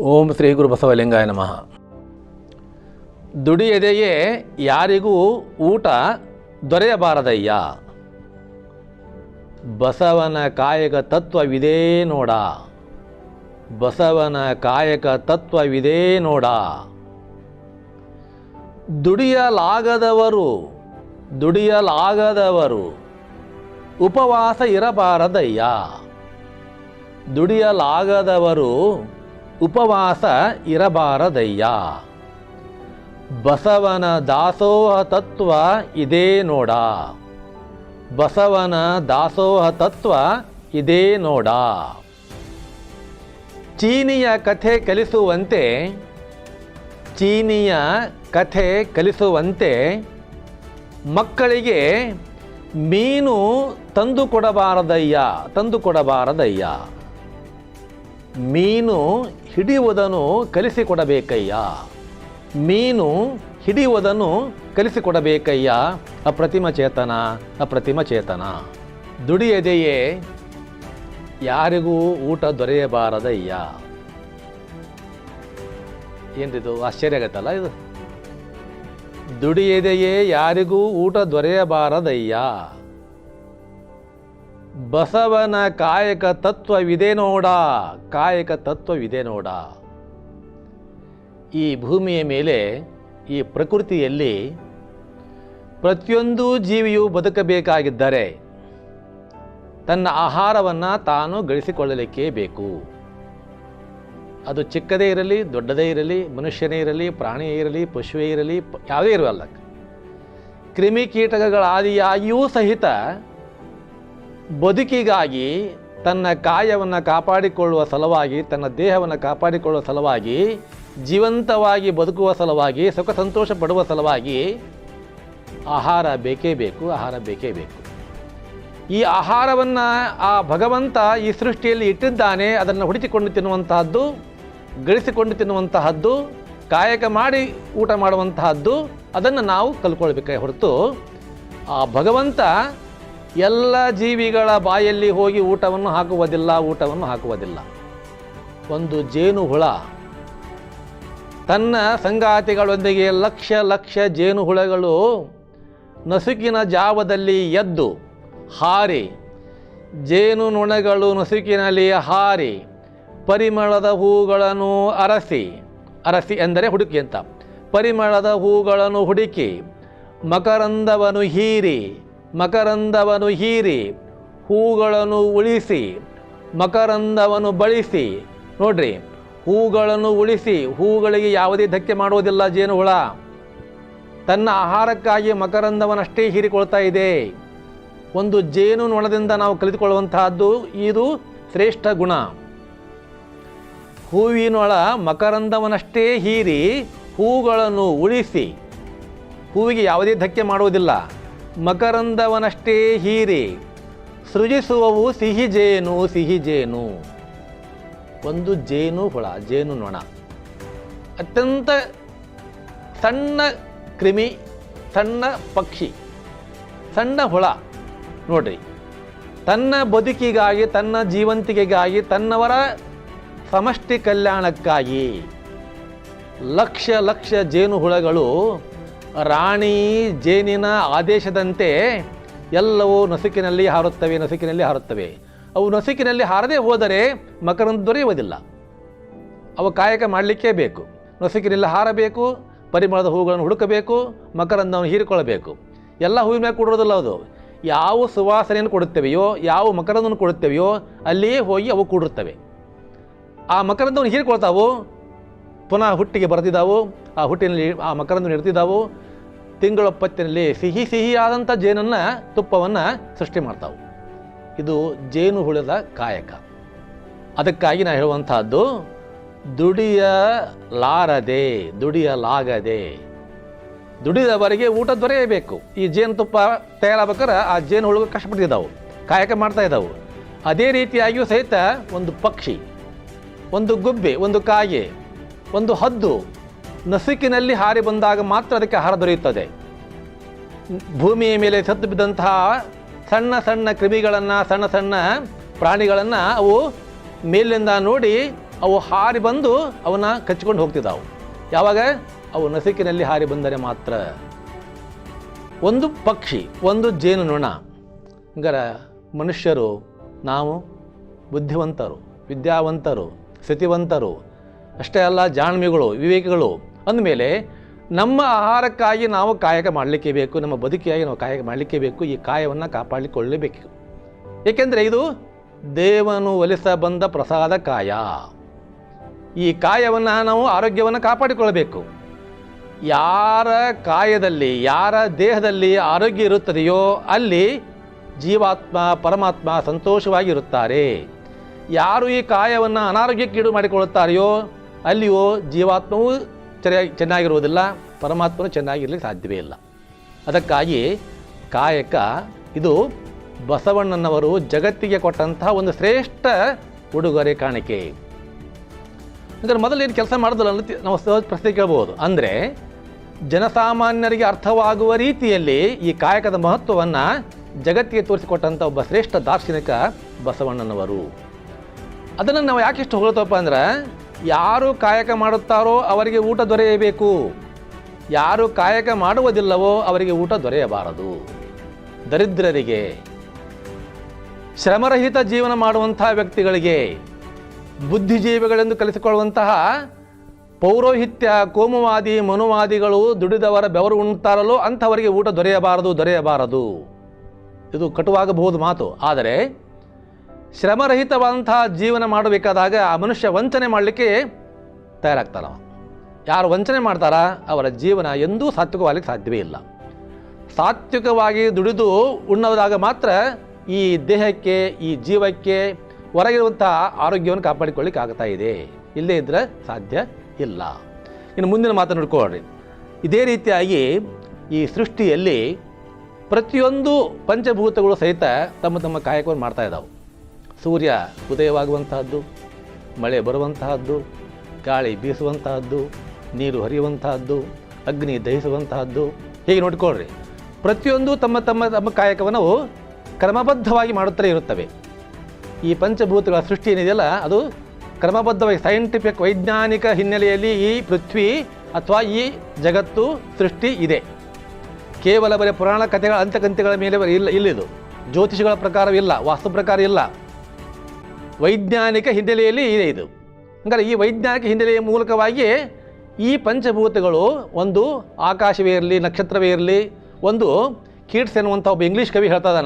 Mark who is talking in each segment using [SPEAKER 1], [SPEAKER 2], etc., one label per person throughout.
[SPEAKER 1] ಓಂ ಶ್ರೀ ಗುರು ಬಸವಲಿಂಗಾಯ ನಮಃ. ದುಡಿಯದೆಯೇ ಯಾರಿಗೂ ಊಟ ದೊರೆಯಬಾರದಯ್ಯ. ಬಸವನ ಕಾಯಕ ತತ್ವವಿದೇ ನೋಡ. ಬಸವನ ಕಾಯಕ ತತ್ವವಿದೇ ನೋಡ. ದುಡಿಯಲಾಗದವರು ದುಡಿಯಲಾಗದವರು ಉಪವಾಸ ಇರಬಾರದಯ್ಯ. ದುಡಿಯಲಾಗದವರು ಉಪವಾಸ ಇರಬಾರದಯ್ಯ. ಬಸವನ ದಾಸೋಹ ತತ್ವ ಇದೇ ನೋಡ. ಬಸವನ ದಾಸೋಹ ತತ್ವ ಇದೇ ನೋಡ. ಚೀನಿಯ ಕಥೆ ಕಲಿಸುವಂತೆ, ಚೀನಿಯ ಕಥೆ ಕಲಿಸುವಂತೆ ಮಕ್ಕಳಿಗೆ ಮೀನು ತಂದು ಕೊಡಬಾರದಯ್ಯ ತಂದು ಕೊಡಬಾರದಯ್ಯ. ಮೀನು ಹಿಡಿಯುವುದನ್ನು ಕಲಿಸಿಕೊಡಬೇಕಯ್ಯ. ಮೀನು ಹಿಡಿಯುವುದನ್ನು ಕಲಿಸಿಕೊಡಬೇಕಯ್ಯ. ಅಪ್ರತಿಮ ಚೇತನ ಅಪ್ರತಿಮ ಚೇತನ. ದುಡಿಯದೆಯೇ ಯಾರಿಗೂ ಊಟ ದೊರೆಯಬಾರದಯ್ಯ. ಏನ್ರಿದು? ಆಶ್ಚರ್ಯ ಆಗತ್ತಲ್ಲ ಇದು? ದುಡಿಯದೆಯೇ ಯಾರಿಗೂ ಊಟ ದೊರೆಯಬಾರದಯ್ಯ. ಬಸವನ ಕಾಯಕ ತತ್ವವಿದೆ ನೋಡ, ಕಾಯಕ ತತ್ವವಿದೆ ನೋಡ. ಈ ಭೂಮಿಯ ಮೇಲೆ, ಈ ಪ್ರಕೃತಿಯಲ್ಲಿ ಪ್ರತಿಯೊಂದು ಜೀವಿಯು ಬದುಕಬೇಕಾಗಿದ್ದರೆ ತನ್ನ ಆಹಾರವನ್ನು ತಾನು ಗಳಿಸಿಕೊಳ್ಳಲಿಕ್ಕೆ ಬೇಕು. ಅದು ಚಿಕ್ಕದೇ ಇರಲಿ, ದೊಡ್ಡದೇ ಇರಲಿ, ಮನುಷ್ಯನೇ ಇರಲಿ, ಪ್ರಾಣಿಯೇ ಇರಲಿ, ಪಶುವೇ ಇರಲಿ, ಯಾವುದೇ ಇರಲ್ಲ ಕ್ರಿಮಿಕೀಟಕಗಳಾದಿಯಾಗಿಯೂ ಸಹಿತ ಬದುಕಿಗಾಗಿ ತನ್ನ ಕಾಯವನ್ನು ಕಾಪಾಡಿಕೊಳ್ಳುವ ಸಲುವಾಗಿ, ತನ್ನ ದೇಹವನ್ನು ಕಾಪಾಡಿಕೊಳ್ಳುವ ಸಲುವಾಗಿ, ಜೀವಂತವಾಗಿ ಬದುಕುವ ಸಲುವಾಗಿ, ಸುಖ ಸಂತೋಷ ಪಡುವ ಸಲುವಾಗಿ ಆಹಾರ ಬೇಕೇ ಬೇಕು, ಆಹಾರ ಬೇಕೇ ಬೇಕು. ಈ ಆಹಾರವನ್ನು ಆ ಭಗವಂತ ಈ ಸೃಷ್ಟಿಯಲ್ಲಿ ಇಟ್ಟಿದ್ದಾನೆ, ಅದನ್ನು ಹುಡುಕಿಕೊಂಡು ತಿನ್ನುವಂತಹದ್ದು, ಗಳಿಸಿಕೊಂಡು ತಿನ್ನುವಂತಹದ್ದು, ಕಾಯಕ ಮಾಡಿ ಊಟ ಮಾಡುವಂತಹದ್ದು, ಅದನ್ನು ನಾವು ಕಲ್ಕೊಳ್ಬೇಕೆ ಹೊರತು ಆ ಭಗವಂತ ಎಲ್ಲ ಜೀವಿಗಳ ಬಾಯಲ್ಲಿ ಹೋಗಿ ಊಟವನ್ನು ಹಾಕುವುದಿಲ್ಲ ಊಟವನ್ನು ಹಾಕುವುದಿಲ್ಲ. ಒಂದು ಜೇನು ಹುಳ ತನ್ನ ಸಂಗಾತಿಗಳೊಂದಿಗೆ ಲಕ್ಷ ಲಕ್ಷ ಜೇನು ಹುಳಗಳು ನಸುಕಿನ ಜಾವದಲ್ಲಿ ಎದ್ದು ಹಾರಿ, ಜೇನು ನೊಣಗಳು ನಸುಕಿನಲ್ಲಿ ಹಾರಿ, ಪರಿಮಳದ ಹೂಗಳನ್ನು ಅರಸಿ ಅರಸಿ ಎಂದರೆ ಹುಡುಕಿ ಅಂತ, ಪರಿಮಳದ ಹೂಗಳನ್ನು ಹುಡುಕಿ, ಮಕರಂದವನ್ನು ಹೀರಿ ಮಕರಂದವನ್ನು ಹೀರಿ, ಹೂಗಳನ್ನು ಉಳಿಸಿ ಮಕರಂದವನ್ನು ಬಳಸಿ. ನೋಡ್ರಿ, ಹೂಗಳನ್ನು ಉಳಿಸಿ, ಹೂಗಳಿಗೆ ಯಾವುದೇ ಧಕ್ಕೆ ಮಾಡುವುದಿಲ್ಲ ಜೇನುಹುಳ. ತನ್ನ ಆಹಾರಕ್ಕಾಗಿ ಮಕರಂದವನಷ್ಟೇ ಹೀರಿಕೊಳ್ತಾ ಇದೆ. ಒಂದು ಜೇನು ನೊಣದಿಂದ ನಾವು ಕಲಿತುಕೊಳ್ಳುವಂತಹದ್ದು ಇದು ಶ್ರೇಷ್ಠ ಗುಣ. ಹೂವಿನೊಳ ಮಕರಂದವನಷ್ಟೇ ಹೀರಿ, ಹೂಗಳನ್ನು ಉಳಿಸಿ, ಹೂವಿಗೆ ಯಾವುದೇ ಧಕ್ಕೆ ಮಾಡುವುದಿಲ್ಲ. ಮಕರಂದವನಷ್ಟೇ ಹೀರಿ, ಸೃಜಿಸುವವು ಸಿಹಿ ಜೇನು ಸಿಹಿ ಜೇನು ಒಂದು ಜೇನು ಹುಳ, ಜೇನು ನೊಣ. ಅತ್ಯಂತ ಸಣ್ಣ ಕ್ರಿಮಿ, ಸಣ್ಣ ಪಕ್ಷಿ, ಸಣ್ಣ ಹುಳ. ನೋಡ್ರಿ, ತನ್ನ ಬದುಕಿಗಾಗಿ, ತನ್ನ ಜೀವಂತಿಕೆಗಾಗಿ, ತನ್ನವರ ಸಮಷ್ಟಿ ಕಲ್ಯಾಣಕ್ಕಾಗಿ ಲಕ್ಷ ಲಕ್ಷ ಜೇನು ಹುಳಗಳು ರಾಣಿ ಜೇನಿನ ಆದೇಶದಂತೆ ಎಲ್ಲವೂ ನಸುಕಿನಲ್ಲಿ ಹಾರುತ್ತವೆ ನಸುಕಿನಲ್ಲಿ ಹಾರುತ್ತವೆ. ಅವು ನಸುಕಿನಲ್ಲಿ ಹಾರದೇ ಹೋದರೆ ಮಕರಂದ ದೊರೆಯುವುದಿಲ್ಲ. ಅವು ಕಾಯಕ ಮಾಡಲಿಕ್ಕೇ ಬೇಕು. ನಸುಕಿನಲ್ಲಿ ಹಾರಬೇಕು, ಪರಿಮಳದ ಹೂಗಳನ್ನು ಹುಡುಕಬೇಕು, ಮಕರಂದವನ್ನು ಹೀರಿಕೊಳ್ಳಬೇಕು. ಎಲ್ಲ ಹೂವಿನ ಮೇಲೆ ಕೊಡುವುದಿಲ್ಲ ಅದು. ಯಾವ ಸುವಾಸನೆಯನ್ನು ಕೊಡುತ್ತವೆಯೋ, ಯಾವ ಮಕರಂದವನ್ನು ಕೊಡುತ್ತವೆಯೋ, ಅಲ್ಲಿಯೇ ಹೋಗಿ ಅವು ಕೂಡಿರುತ್ತವೆ. ಆ ಮಕರಂದವನ್ನು ಹೀರಿಕೊಳ್ತಾವು, ಪುನಃ ಹುಟ್ಟಿಗೆ ಬರೆದಿದ್ದಾವು, ಆ ಹುಟ್ಟಿನಲ್ಲಿ ಆ ಮಕರಂದವನ್ನು ಇರ್ತಿದ್ದಾವು ತಿಂಗಳೊಪ್ಪತ್ತಿನಲ್ಲಿ ಸಿಹಿ ಸಿಹಿಯಾದಂಥ ಜೇನನ್ನು ತುಪ್ಪವನ್ನು ಸೃಷ್ಟಿ ಮಾಡ್ತಾವೆ. ಇದು ಜೇನು ಹುಳದ ಕಾಯಕ. ಅದಕ್ಕಾಗಿ ನಾನು ಹೇಳುವಂತಹದ್ದು ದುಡಿಯಲಾರದೆ, ದುಡಿಯಲಾಗದೆ, ದುಡಿದವರಿಗೆ ಊಟ ದೊರೆಯಬೇಕು. ಈ ಜೇನುತುಪ್ಪ ತಯಾರಾಗಬೇಕಾದ್ರೆ ಆ ಜೇನು ಹುಳುಗಳು ಕಷ್ಟಪಟ್ಟಿದ್ದಾವೆ, ಕಾಯಕ ಮಾಡ್ತಾ ಇದ್ದಾವೆ. ಅದೇ ರೀತಿಯಾಗಿಯೂ ಸಹಿತ ಒಂದು ಪಕ್ಷಿ, ಒಂದು ಗುಬ್ಬೆ, ಒಂದು ಕಾಯಿ ಒಂದು ಹದ್ದು ನಸುಕಿನಲ್ಲಿ ಹಾರಿ ಬಂದಾಗ ಮಾತ್ರ ಅದಕ್ಕೆ ಆಹಾರ ದೊರೆಯುತ್ತದೆ. ಭೂಮಿಯ ಮೇಲೆ ಸತ್ತು ಬಿದ್ದಂತಹ ಸಣ್ಣ ಸಣ್ಣ ಕ್ರಿಮಿಗಳನ್ನು, ಸಣ್ಣ ಸಣ್ಣ ಪ್ರಾಣಿಗಳನ್ನು ಅವು ಮೇಲಿಂದ ನೋಡಿ ಅವು ಹಾರಿ ಬಂದು ಅವನ್ನ ಕಚ್ಕೊಂಡು ಹೋಗ್ತಿದ್ದಾವು. ಯಾವಾಗ? ಅವು ನಸಿಕಿನಲ್ಲಿ ಹಾರಿ ಬಂದರೆ ಮಾತ್ರ. ಒಂದು ಪಕ್ಷಿ, ಒಂದು ಜೇನುನೊಣ ಹಂಗಾರೆ ಮನುಷ್ಯರು, ನಾವು ಬುದ್ಧಿವಂತರು, ವಿದ್ಯಾವಂತರು ಸ್ಥಿತಿವಂತರು ಅಷ್ಟೇ ಅಲ್ಲ, ಜಾಣ್ಮೆಗಳು, ವಿವೇಕಿಗಳು ಅಂದಮೇಲೆ ನಮ್ಮ ಆಹಾರಕ್ಕಾಗಿ ನಾವು ಕಾಯಕ ಮಾಡಲಿಕ್ಕೆ ಬೇಕು, ನಮ್ಮ ಬದುಕಿಯಾಗಿ ನಾವು ಕಾಯಕ ಮಾಡಲಿಕ್ಕೆ ಬೇಕು, ಈ ಕಾಯವನ್ನು ಕಾಪಾಡಿಕೊಳ್ಳಲೇಬೇಕು ಏಕೆಂದರೆ ಇದು ದೇವನು ಒಲಿಸ ಬಂದ ಪ್ರಸಾದ ಕಾಯ. ಈ ಕಾಯವನ್ನು ನಾವು ಆರೋಗ್ಯವನ್ನು ಕಾಪಾಡಿಕೊಳ್ಳಬೇಕು. ಯಾರ ಕಾಯದಲ್ಲಿ, ಯಾರ ದೇಹದಲ್ಲಿ ಆರೋಗ್ಯ ಇರುತ್ತದೆಯೋ ಅಲ್ಲಿ ಜೀವಾತ್ಮ, ಪರಮಾತ್ಮ ಸಂತೋಷವಾಗಿರುತ್ತಾರೆ. ಯಾರು ಈ ಕಾಯವನ್ನು ಅನಾರೋಗ್ಯಕ್ಕೀಡು ಮಾಡಿಕೊಳ್ಳುತ್ತಾರೆಯೋ ಅಲ್ಲಿಯೋ ಜೀವಾತ್ಮವೂ ಸರಿಯಾಗಿ ಚೆನ್ನಾಗಿರುವುದಿಲ್ಲ, ಪರಮಾತ್ಮನು ಚೆನ್ನಾಗಿರಲಿಕ್ಕೆ ಸಾಧ್ಯವೇ ಇಲ್ಲ. ಅದಕ್ಕಾಗಿ ಕಾಯಕ, ಇದು ಬಸವಣ್ಣನವರು ಜಗತ್ತಿಗೆ ಕೊಟ್ಟಂತಹ ಒಂದು ಶ್ರೇಷ್ಠ ಉಡುಗೊರೆ ಕಾಣಿಕೆ. ಅಂದರೆ ಮೊದಲು ಏನು ಕೆಲಸ ಮಾಡೋದಿಲ್ಲ ನಾವು ಸಹಜ ಪ್ರಶ್ನೆ ಕೇಳ್ಬೋದು. ಅಂದರೆ ಜನಸಾಮಾನ್ಯರಿಗೆ ಅರ್ಥವಾಗುವ ರೀತಿಯಲ್ಲಿ ಈ ಕಾಯಕದ ಮಹತ್ವವನ್ನು ಜಗತ್ತಿಗೆ ತೋರಿಸಿಕೊಟ್ಟಂಥ ಒಬ್ಬ ಶ್ರೇಷ್ಠ ದಾರ್ಶನಿಕ ಬಸವಣ್ಣನವರು. ಅದನ್ನು ನಾವು ಯಾಕೆ ಇಷ್ಟು ಹೊಗಳ್ತಪ್ಪ ಅಂದ್ರೆ ಯಾರು ಕಾಯಕ ಮಾಡುತ್ತಾರೋ ಅವರಿಗೆ ಊಟ ದೊರೆಯಬೇಕು. ಯಾರು ಕಾಯಕ ಮಾಡುವುದಿಲ್ಲವೋ ಅವರಿಗೆ ಊಟ ದೊರೆಯಬಾರದು. ದರಿದ್ರರಿಗೆ, ಶ್ರಮರಹಿತ ಜೀವನ ಮಾಡುವಂತಹ ವ್ಯಕ್ತಿಗಳಿಗೆ, ಬುದ್ಧಿಜೀವಿಗಳೆಂದು ಕಲಿಸಿಕೊಳ್ಳುವಂತಹ ಪೌರೋಹಿತ್ಯ, ಕೋಮುವಾದಿ, ಮನುವಾದಿಗಳು ದುಡಿದವರ ಬೆವರು ಉಣ್ತಾರಲ್ಲೋ ಅಂಥವರಿಗೆ ಊಟ ದೊರೆಯಬಾರದು ದೊರೆಯಬಾರದು. ಇದು ಕಟುವಾಗಬಹುದು ಮಾತು, ಆದರೆ ಶ್ರಮರಹಿತವಾದಂತಹ ಜೀವನ ಮಾಡಬೇಕಾದಾಗ ಆ ಮನುಷ್ಯ ವಂಚನೆ ಮಾಡಲಿಕ್ಕೆ ತಯಾರಾಗ್ತಾನ ಯಾರು ವಂಚನೆ ಮಾಡ್ತಾರ, ಅವರ ಜೀವನ ಎಂದೂ ಸಾತ್ವಿಕವಾಗಲಿಕ್ಕೆ ಸಾಧ್ಯವೇ ಇಲ್ಲ. ಸಾತ್ವಿಕವಾಗಿ ದುಡಿದು ಉಣ್ಣೋದಾಗ ಮಾತ್ರ ಈ ದೇಹಕ್ಕೆ, ಈ ಜೀವಕ್ಕೆ ಹೊರಗಿರುವಂತಹ ಆರೋಗ್ಯವನ್ನು ಕಾಪಾಡಿಕೊಳ್ಳಿಕ್ಕೆ ಆಗ್ತಾ ಇದೆ. ಇಲ್ಲದೇ ಇದ್ದರೆ ಸಾಧ್ಯ ಇಲ್ಲ. ಇನ್ನು ಮುಂದಿನ ಮಾತು ನೋಡ್ಕೊಳ್ಳ್ರಿ ಇದೇ ರೀತಿಯಾಗಿ ಈ ಸೃಷ್ಟಿಯಲ್ಲಿ ಪ್ರತಿಯೊಂದು ಪಂಚಭೂತಗಳು ಸಹಿತ ತಮ್ಮ ತಮ್ಮ ಕಾಯಕವನ್ನು ಮಾಡ್ತಾ ಇದ್ದಾವೆ. ಸೂರ್ಯ ಉದಯವಾಗುವಂತಹದ್ದು, ಮಳೆ ಬರುವಂತಹದ್ದು, ಗಾಳಿ ಬೀಸುವಂತಹದ್ದು, ನೀರು ಹರಿಯುವಂತಹದ್ದು, ಅಗ್ನಿ ದಹಿಸುವಂತಹದ್ದು, ಹೀಗೆ ನೋಡಿಕೊಳ್ಳ್ರಿ. ಪ್ರತಿಯೊಂದು ತಮ್ಮ ತಮ್ಮ ತಮ್ಮ ಕಾಯಕವನ್ನು ಕ್ರಮಬದ್ಧವಾಗಿ ಮಾಡುತ್ತಲೇ ಇರುತ್ತವೆ. ಈ ಪಂಚಭೂತಗಳ ಸೃಷ್ಟಿ ಏನಿದೆಯಲ್ಲ, ಅದು ಕ್ರಮಬದ್ಧವಾಗಿ ಸೈಂಟಿಫಿಕ್ ವೈಜ್ಞಾನಿಕ ಹಿನ್ನೆಲೆಯಲ್ಲಿ ಈ ಪೃಥ್ವಿ ಅಥವಾ ಈ ಜಗತ್ತು ಸೃಷ್ಟಿ ಇದೆ. ಕೇವಲ ಬರೀ ಪುರಾಣ ಕಥೆಗಳ ಅಂತಕಂತೆಗಳ ಮೇಲೆ ಇಲ್ಲ ಇಲ್ಲಿದು ಜ್ಯೋತಿಷಗಳ ಪ್ರಕಾರವಿಲ್ಲ, ವಾಸ್ತು ಪ್ರಕಾರ ಇಲ್ಲ. ವೈಜ್ಞಾನಿಕ ಹಿನ್ನೆಲೆಯಲ್ಲಿ ಇದೆ ಇದು. ಹಂಗಾರೆ ಈ ವೈಜ್ಞಾನಿಕ ಹಿನ್ನೆಲೆಯ ಮೂಲಕವಾಗಿ ಈ ಪಂಚಭೂತಗಳು ಒಂದು ಆಕಾಶವೇ ಇರಲಿ, ನಕ್ಷತ್ರವೇ ಇರಲಿ, ಒಂದು ಕೀಟ್ಸ್ ಎನ್ನುವಂಥ ಒಬ್ಬ ಇಂಗ್ಲೀಷ್ ಕವಿ ಹೇಳ್ತಾ